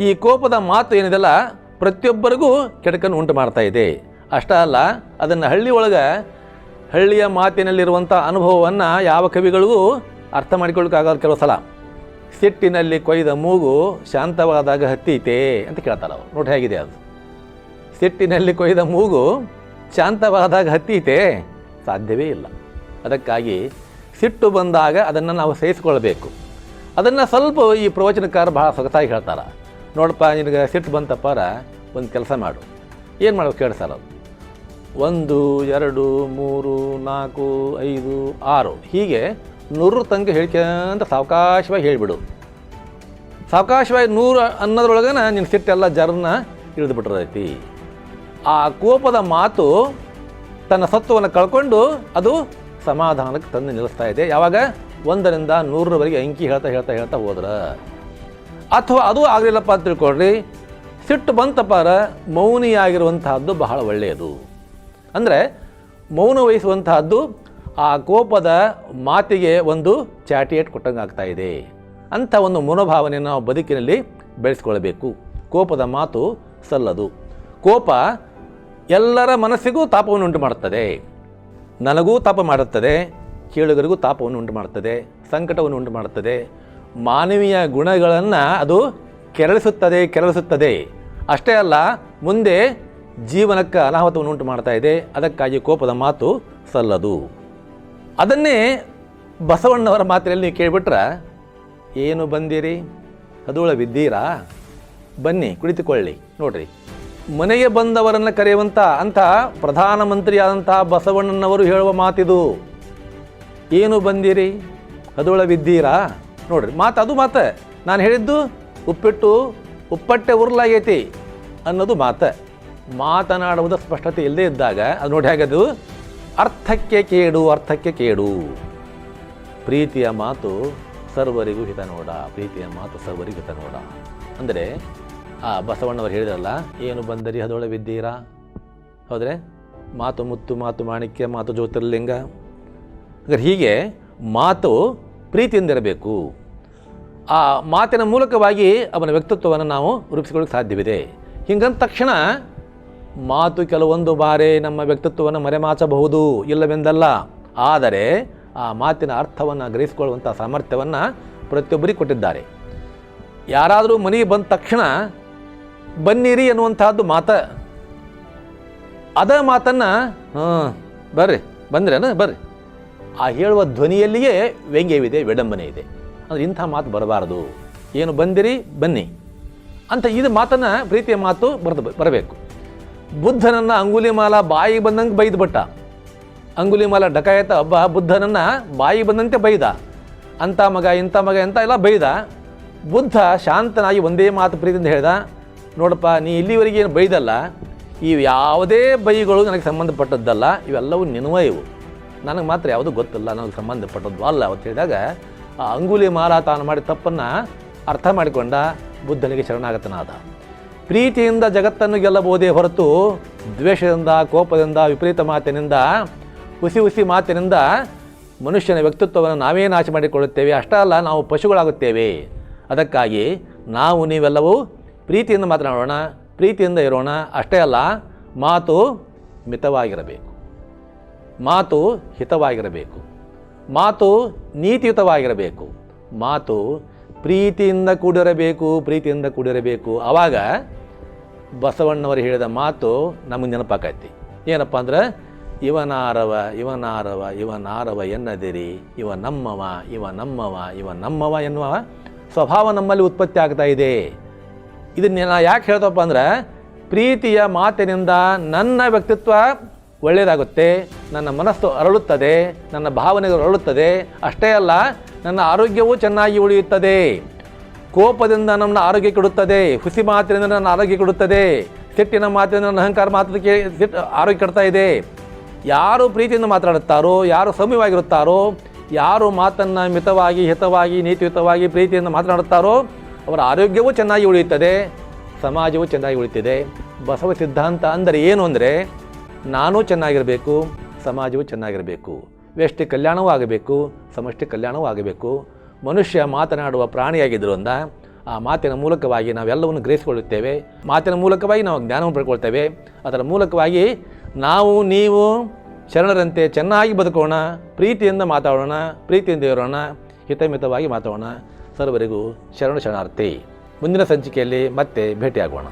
[SPEAKER 1] ಈ ಕೋಪದ ಮಾತು ಏನಿದೆಲ್ಲ ಪ್ರತಿಯೊಬ್ಬರಿಗೂ ಕೆಡಕನ್ನು ಉಂಟು ಮಾಡ್ತಾ ಇದೆ. ಅಷ್ಟೇ ಅಲ್ಲ ಅದನ್ನು ಹಳ್ಳಿ ಒಳಗೆ ಹಳ್ಳಿಯ ಮಾತಿನಲ್ಲಿರುವಂಥ ಅನುಭವವನ್ನು ಯಾವ ಕವಿಗಳಿಗೂ ಅರ್ಥ ಮಾಡಿಕೊಳ್ಳೋಕ್ಕಾಗಲ್ಲ ಕೆಲವು ಸಲ. ಸಿಟ್ಟಿನಲ್ಲಿ ಕೊಯ್ದ ಮೂಗು ಶಾಂತವಾದಾಗ ಹತ್ತೀತೆ ಅಂತ ಕೇಳ್ತಾರೆ ಅವರು. ನೋಡಿ ಹೇಗಿದೆ ಅದು. ಸಿಟ್ಟಿನಲ್ಲಿ ಕೊಯ್ದ ಮೂಗು ಶಾಂತವಾದಾಗ ಹತ್ತೀತೆ? ಸಾಧ್ಯವೇ ಇಲ್ಲ. ಅದಕ್ಕಾಗಿ ಸಿಟ್ಟು ಬಂದಾಗ ಅದನ್ನು ನಾವು ಸಹಿಸ್ಕೊಳ್ಬೇಕು ಅದನ್ನು ಸ್ವಲ್ಪ ಈ ಪ್ರವಚನಕಾರ ಬಹಳ ಸೊಗಸಾಗಿ ಹೇಳ್ತಾರೆ. ನೋಡಪ್ಪ, ನಿನಗೆ ಸಿಟ್ಟು ಬಂತಪ್ಪಾರ ಒಂದು ಕೆಲಸ ಮಾಡು. ಏನು ಮಾಡೋದು ಕೇಳಿ ಸರ್ ಅದು ಒಂದು, ಎರಡು, ಮೂರು, ನಾಲ್ಕು, ಐದು, ಆರು. ಹೀಗೆ ನೂರು ತನಕ ಹೇಳ್ಕೊಂತ ಸಾವಕಾಶವಾಗಿ ಹೇಳಿಬಿಡು. ಸಾವಕಾಶವಾಗಿ ನೂರು ಅನ್ನೋದ್ರೊಳಗನ ನಿನ್ನ ಸಿಟ್ಟೆಲ್ಲ ಜರನ್ನ ಇಳಿದು ಬಿಟ್ಟಿರೈತಿ ಆ ಕೋಪದ ಮಾತು ತನ್ನ ಸತ್ವವನ್ನು ಕಳ್ಕೊಂಡು ಅದು ಸಮಾಧಾನಕ್ಕೆ ತಂದು ನಿಲ್ಲಿಸ್ತಾ ಇದೆ. ಯಾವಾಗ? ಒಂದರಿಂದ ನೂರರವರೆಗೆ ಅಂಕಿ ಹೇಳ್ತಾ ಹೇಳ್ತಾ ಹೇಳ್ತಾ ಹೋದ್ರ. ಅಥವಾ ಅದು ಆಗಲಿಲ್ಲಪ್ಪ ಅಂತ ತಿಳ್ಕೊಳ್ರಿ. ಸಿಟ್ಟು ಬಂತಪ್ಪಾರ, ಮೌನಿಯಾಗಿರುವಂತಹದ್ದು ಬಹಳ ಒಳ್ಳೆಯದು. ಅಂದರೆ ಮೌನ ವಹಿಸುವಂತಹದ್ದು ಆ ಕೋಪದ ಮಾತಿಗೆ ಒಂದು ಚಾಟಿಯೇಟ್ ಕೊಟ್ಟಂಗೆ ಆಗ್ತಾ ಇದೆ. ಅಂಥ ಒಂದು ಮನೋಭಾವನೆಯನ್ನು ನಾವು ಬದುಕಿನಲ್ಲಿ ಬೆಳೆಸ್ಕೊಳ್ಬೇಕು. ಕೋಪದ ಮಾತು ಸಲ್ಲದು. ಕೋಪ ಎಲ್ಲರ ಮನಸ್ಸಿಗೂ ತಾಪವನ್ನು ಉಂಟು ಮಾಡುತ್ತದೆ ನನಗೂ ತಾಪ ಮಾಡುತ್ತದೆ, ಕೇಳುಗರಿಗೂ ತಾಪವನ್ನು ಉಂಟು ಮಾಡುತ್ತದೆ ಸಂಕಟವನ್ನು ಉಂಟು ಮಾಡುತ್ತದೆ ಮಾನವೀಯ ಗುಣಗಳನ್ನು ಅದು ಕೆರಳಿಸುತ್ತದೆ ಕೆರಳಿಸುತ್ತದೆ. ಅಷ್ಟೇ ಅಲ್ಲ, ಮುಂದೆ ಜೀವನಕ್ಕೆ ಅನಾಹುತವನ್ನು ಉಂಟು ಮಾಡ್ತಾ ಇದೆ. ಅದಕ್ಕಾಗಿ ಕೋಪದ ಮಾತು ಸಲ್ಲದು. ಅದನ್ನೇ ಬಸವಣ್ಣವರ ಮಾತಿನಲ್ಲಿ ನೀವು ಕೇಳಿಬಿಟ್ರೆ, ಏನು ಬಂದಿರಿ? ಅದುಳ ಬಿದ್ದೀರಾ? ಬನ್ನಿ, ಕುಳಿತುಕೊಳ್ಳಿ, ನೋಡ್ರಿ. ಮನೆಗೆ ಬಂದವರನ್ನು ಕರೆಯುವಂಥ ಅಂಥ ಪ್ರಧಾನಮಂತ್ರಿಯಾದಂಥ ಬಸವಣ್ಣನವರು ಹೇಳುವ ಮಾತಿದು, ಏನು ಬಂದಿರಿ? ಅದುಳ ಬಿದ್ದೀರಾ? ನೋಡ್ರಿ, ಮಾತು ಅದು ಮಾತು. ನಾನು ಹೇಳಿದ್ದು ಉಪ್ಪಿಟ್ಟು ಉಪ್ಪಟ್ಟೆ ಉರ್ಲಾಗೈತಿ ಅನ್ನೋದು ಮಾತು. ಮಾತನಾಡುವುದ ಸ್ಪಷ್ಟತೆ ಇಲ್ಲದೇ ಇದ್ದಾಗ, ಅದು ನೋಡಿ ಹೇಗದು? ಅರ್ಥಕ್ಕೆ ಕೇಡು ಅರ್ಥಕ್ಕೆ ಕೇಡು. ಪ್ರೀತಿಯ ಮಾತು ಸರ್ವರಿಗೂ ಹಿತ ನೋಡ, ಪ್ರೀತಿಯ ಮಾತು ಸರ್ವರಿಗೂ ಹಿತ ನೋಡ. ಅಂದರೆ, ಆ ಬಸವಣ್ಣವರು ಹೇಳಿದ್ರಲ್ಲ, ಏನು ಬಂದರಿ ಹದೊಳ ಬಿದ್ದೀರಾ? ಹೌದ್ರೆ? ಮಾತು ಮುತ್ತು, ಮಾತು ಮಾಣಿಕ್ಯ, ಮಾತು ಜ್ಯೋತಿರ್ಲಿಂಗ. ಹೀಗೆ ಮಾತು ಪ್ರೀತಿಯಿಂದಿರಬೇಕು. ಆ ಮಾತಿನ ಮೂಲಕವಾಗಿ ಅವನ ವ್ಯಕ್ತಿತ್ವವನ್ನು ನಾವು ರೂಪಿಸಿಕೊಳ್ಳಕ್ಕೆ ಸಾಧ್ಯವಿದೆ. ಹಿಂಗಂದ ತಕ್ಷಣ ಮಾತು ಕೆಲವೊಂದು ಬಾರಿ ನಮ್ಮ ವ್ಯಕ್ತಿತ್ವವನ್ನು ಮರೆಮಾಚಬಹುದು ಇಲ್ಲವೆಂದಲ್ಲ. ಆದರೆ ಆ ಮಾತಿನ ಅರ್ಥವನ್ನು ಗ್ರಹಿಸಿಕೊಳ್ಳುವಂಥ ಸಾಮರ್ಥ್ಯವನ್ನು ಪ್ರತಿಯೊಬ್ಬರಿಗೆ ಕೊಟ್ಟಿದ್ದಾರೆ. ಯಾರಾದರೂ ಮನೆಗೆ ಬಂದ ತಕ್ಷಣ ಬನ್ನಿರಿ ಎನ್ನುವಂಥದ್ದು ಮಾತ. ಅದ ಮಾತನ್ನು, ಹಾಂ, ಬರ್ರಿ, ಬಂದ್ರೇನ, ಬರ್ರಿ. ಆ ಹೇಳುವ ಧ್ವನಿಯಲ್ಲಿಯೇ ವ್ಯಂಗ್ಯವಿದೆ ವಿಡಂಬನೆ ಇದೆ ಅಂದರೆ ಇಂಥ ಮಾತು ಬರಬಾರದು. ಏನು ಬಂದಿರಿ, ಬನ್ನಿ. ಅಂತ ಇದು ಮಾತನ್ನು, ಪ್ರೀತಿಯ ಮಾತು ಬರೆದು ಬರಬೇಕು. ಬುದ್ಧನನ್ನು ಅಂಗುಲಿಮಾಲ ಬಾಯಿ ಬಂದಂಗೆ ಬೈದು ಬಿಟ್ಟ. ಅಂಗುಲಿಮಾಲ ಡಕಾಯತ ಒಬ್ಬ ಬುದ್ಧನನ್ನು ಬಾಯಿ ಬಂದಂತೆ ಬೈದ. ಅಂಥ ಮಗ, ಇಂಥ ಮಗ ಎಂತ ಎಲ್ಲ ಬೈದ. ಬುದ್ಧ ಶಾಂತನಾಗಿ ಒಂದೇ ಮಾತು ಪ್ರೀತಿಯಿಂದ ಹೇಳ್ದ, ನೋಡಪ್ಪ, ನೀ ಇಲ್ಲಿವರೆಗೆ ಏನು ಬೈದಲ್ಲ ಇವು ಯಾವುದೇ ಬೈಗಳು ನನಗೆ ಸಂಬಂಧಪಟ್ಟದ್ದಲ್ಲ, ಇವೆಲ್ಲವೂ ನಿನ್ವ ಇವು ನನಗೆ ಮಾತ್ರ ಯಾವುದೂ ಗೊತ್ತಿಲ್ಲ, ನನಗೆ ಸಂಬಂಧಪಟ್ಟದ್ದು ಅಲ್ಲ ಅವತ್ತು ಹೇಳಿದಾಗ, ಆ ಅಂಗುಲಿ ಮಾಲ ತಾನು ಮಾಡಿದ ತಪ್ಪನ್ನು ಅರ್ಥ ಮಾಡಿಕೊಂಡ ಬುದ್ಧನಿಗೆ ಶರಣಾಗತನಾದ. ಪ್ರೀತಿಯಿಂದ ಜಗತ್ತನ್ನು ಗೆಲ್ಲಬಹುದೇ ಹೊರತು ದ್ವೇಷದಿಂದ, ಕೋಪದಿಂದ, ವಿಪರೀತ ಮಾತಿನಿಂದ, ಹುಸಿ ಹುಸಿ ಮಾತಿನಿಂದ ಮನುಷ್ಯನ ವ್ಯಕ್ತಿತ್ವವನ್ನು ನಾವೇ ನಾಶ ಮಾಡಿಕೊಳ್ಳುತ್ತೇವೆ. ಅಷ್ಟೇ ಅಲ್ಲ, ನಾವು ಪಶುಗಳಾಗುತ್ತೇವೆ. ಅದಕ್ಕಾಗಿ ನಾವು ನೀವೆಲ್ಲವೂ ಪ್ರೀತಿಯಿಂದ ಮಾತನಾಡೋಣ, ಪ್ರೀತಿಯಿಂದ ಇರೋಣ. ಅಷ್ಟೇ ಅಲ್ಲ, ಮಾತು ಮಿತವಾಗಿರಬೇಕು. ಮಾತು ಹಿತವಾಗಿರಬೇಕು. ಮಾತು ನೀತಿಯುತವಾಗಿರಬೇಕು. ಮಾತು ಪ್ರೀತಿಯಿಂದ ಕೂಡಿರಬೇಕು ಪ್ರೀತಿಯಿಂದ ಕೂಡಿರಬೇಕು. ಆವಾಗ ಬಸವಣ್ಣವರು ಹೇಳಿದ ಮಾತು ನಮಗೆ ನೆನಪಾಕೈತಿ ಏನಪ್ಪ ಅಂದ್ರೆ, ಇವನಾರವ ಇವನಾರವ ಇವನಾರವ ಎನ್ನದಿರಿ, ಇವ ನಮ್ಮವ ಇವ ನಮ್ಮವ ಇವ ನಮ್ಮವ ಎನ್ನುವ ಸ್ವಭಾವ ನಮ್ಮಲ್ಲಿ ಉತ್ಪತ್ತಿ ಆಗ್ತಾ ಇದೆ. ಇದನ್ನ ನಾ ಯಾಕೆ ಹೇಳ್ತಪ್ಪ ಅಂದ್ರೆ, ಪ್ರೀತಿಯ ಮಾತಿನಿಂದ ನನ್ನ ವ್ಯಕ್ತಿತ್ವ ಒಳ್ಳೆಯದಾಗುತ್ತೆ ನನ್ನ ಮನಸ್ಸು ಅರಳುತ್ತದೆ, ನನ್ನ ಭಾವನೆಗಳು ಅರಳುತ್ತದೆ. ಅಷ್ಟೇ ಅಲ್ಲ, ನನ್ನ ಆರೋಗ್ಯವೂ ಚೆನ್ನಾಗಿ ಉಳಿಯುತ್ತದೆ. ಕೋಪದಿಂದ ನನ್ನ ಆರೋಗ್ಯ ಕೆಡುತ್ತದೆ, ಹುಸಿ ಮಾತಿನಿಂದ ನನ್ನ ಆರೋಗ್ಯ ಕೆಡುತ್ತದೆ. ಸಿಟ್ಟಿನ ಮಾತಿನಿಂದ ನನ್ನ ಅಹಂಕಾರ ಮಾತು ಕೇ ಸಿಟ್ಟು ಆರೋಗ್ಯ ಕೆಡ್ತಾ ಇದೆ. ಯಾರು ಪ್ರೀತಿಯಿಂದ ಮಾತನಾಡುತ್ತಾರೋ ಯಾರು ಸೌಮ್ಯವಾಗಿರುತ್ತಾರೋ, ಯಾರು ಮಾತನ್ನು ಮಿತವಾಗಿ, ಹಿತವಾಗಿ, ನೀತಿಯುತವಾಗಿ ಪ್ರೀತಿಯಿಂದ ಮಾತನಾಡುತ್ತಾರೋ, ಅವರ ಆರೋಗ್ಯವೂ ಚೆನ್ನಾಗಿ ಉಳಿಯುತ್ತದೆ, ಸಮಾಜವೂ ಚೆನ್ನಾಗಿ ಉಳಿತಿದೆ ಬಸವ ಸಿದ್ಧಾಂತ ಅಂದರೆ ಏನು ಅಂದರೆ ನಾನು ಚೆನ್ನಾಗಿರಬೇಕು, ಸಮಾಜವು ಚೆನ್ನಾಗಿರಬೇಕು. ವ್ಯಷ್ಟಿ ಕಲ್ಯಾಣವೂ ಆಗಬೇಕು, ಸಮಷ್ಟಿ ಕಲ್ಯಾಣವೂ ಆಗಬೇಕು. ಮನುಷ್ಯ ಮಾತನಾಡುವ ಪ್ರಾಣಿಯಾಗಿದ್ದರಿಂದ ಆ ಮಾತಿನ ಮೂಲಕವಾಗಿ ನಾವೆಲ್ಲವನ್ನು ಗ್ರಹಿಸಿಕೊಳ್ಳುತ್ತೇವೆ. ಮಾತಿನ ಮೂಲಕವಾಗಿ ನಾವು ಜ್ಞಾನವನ್ನು ಪಡ್ಕೊಳ್ತೇವೆ. ಅದರ ಮೂಲಕವಾಗಿ ನಾವು, ನೀವು ಶರಣರಂತೆ ಚೆನ್ನಾಗಿ ಬದುಕೋಣ, ಪ್ರೀತಿಯಿಂದ ಮಾತಾಡೋಣ, ಪ್ರೀತಿಯಿಂದ ಇರೋಣ, ಹಿತಮಿತವಾಗಿ ಮಾತಾಡೋಣ. ಸರ್ವರಿಗೂ ಶರಣ ಶರಣಾರ್ಥಿ. ಮುಂದಿನ ಸಂಚಿಕೆಯಲ್ಲಿ ಮತ್ತೆ ಭೇಟಿಯಾಗೋಣ.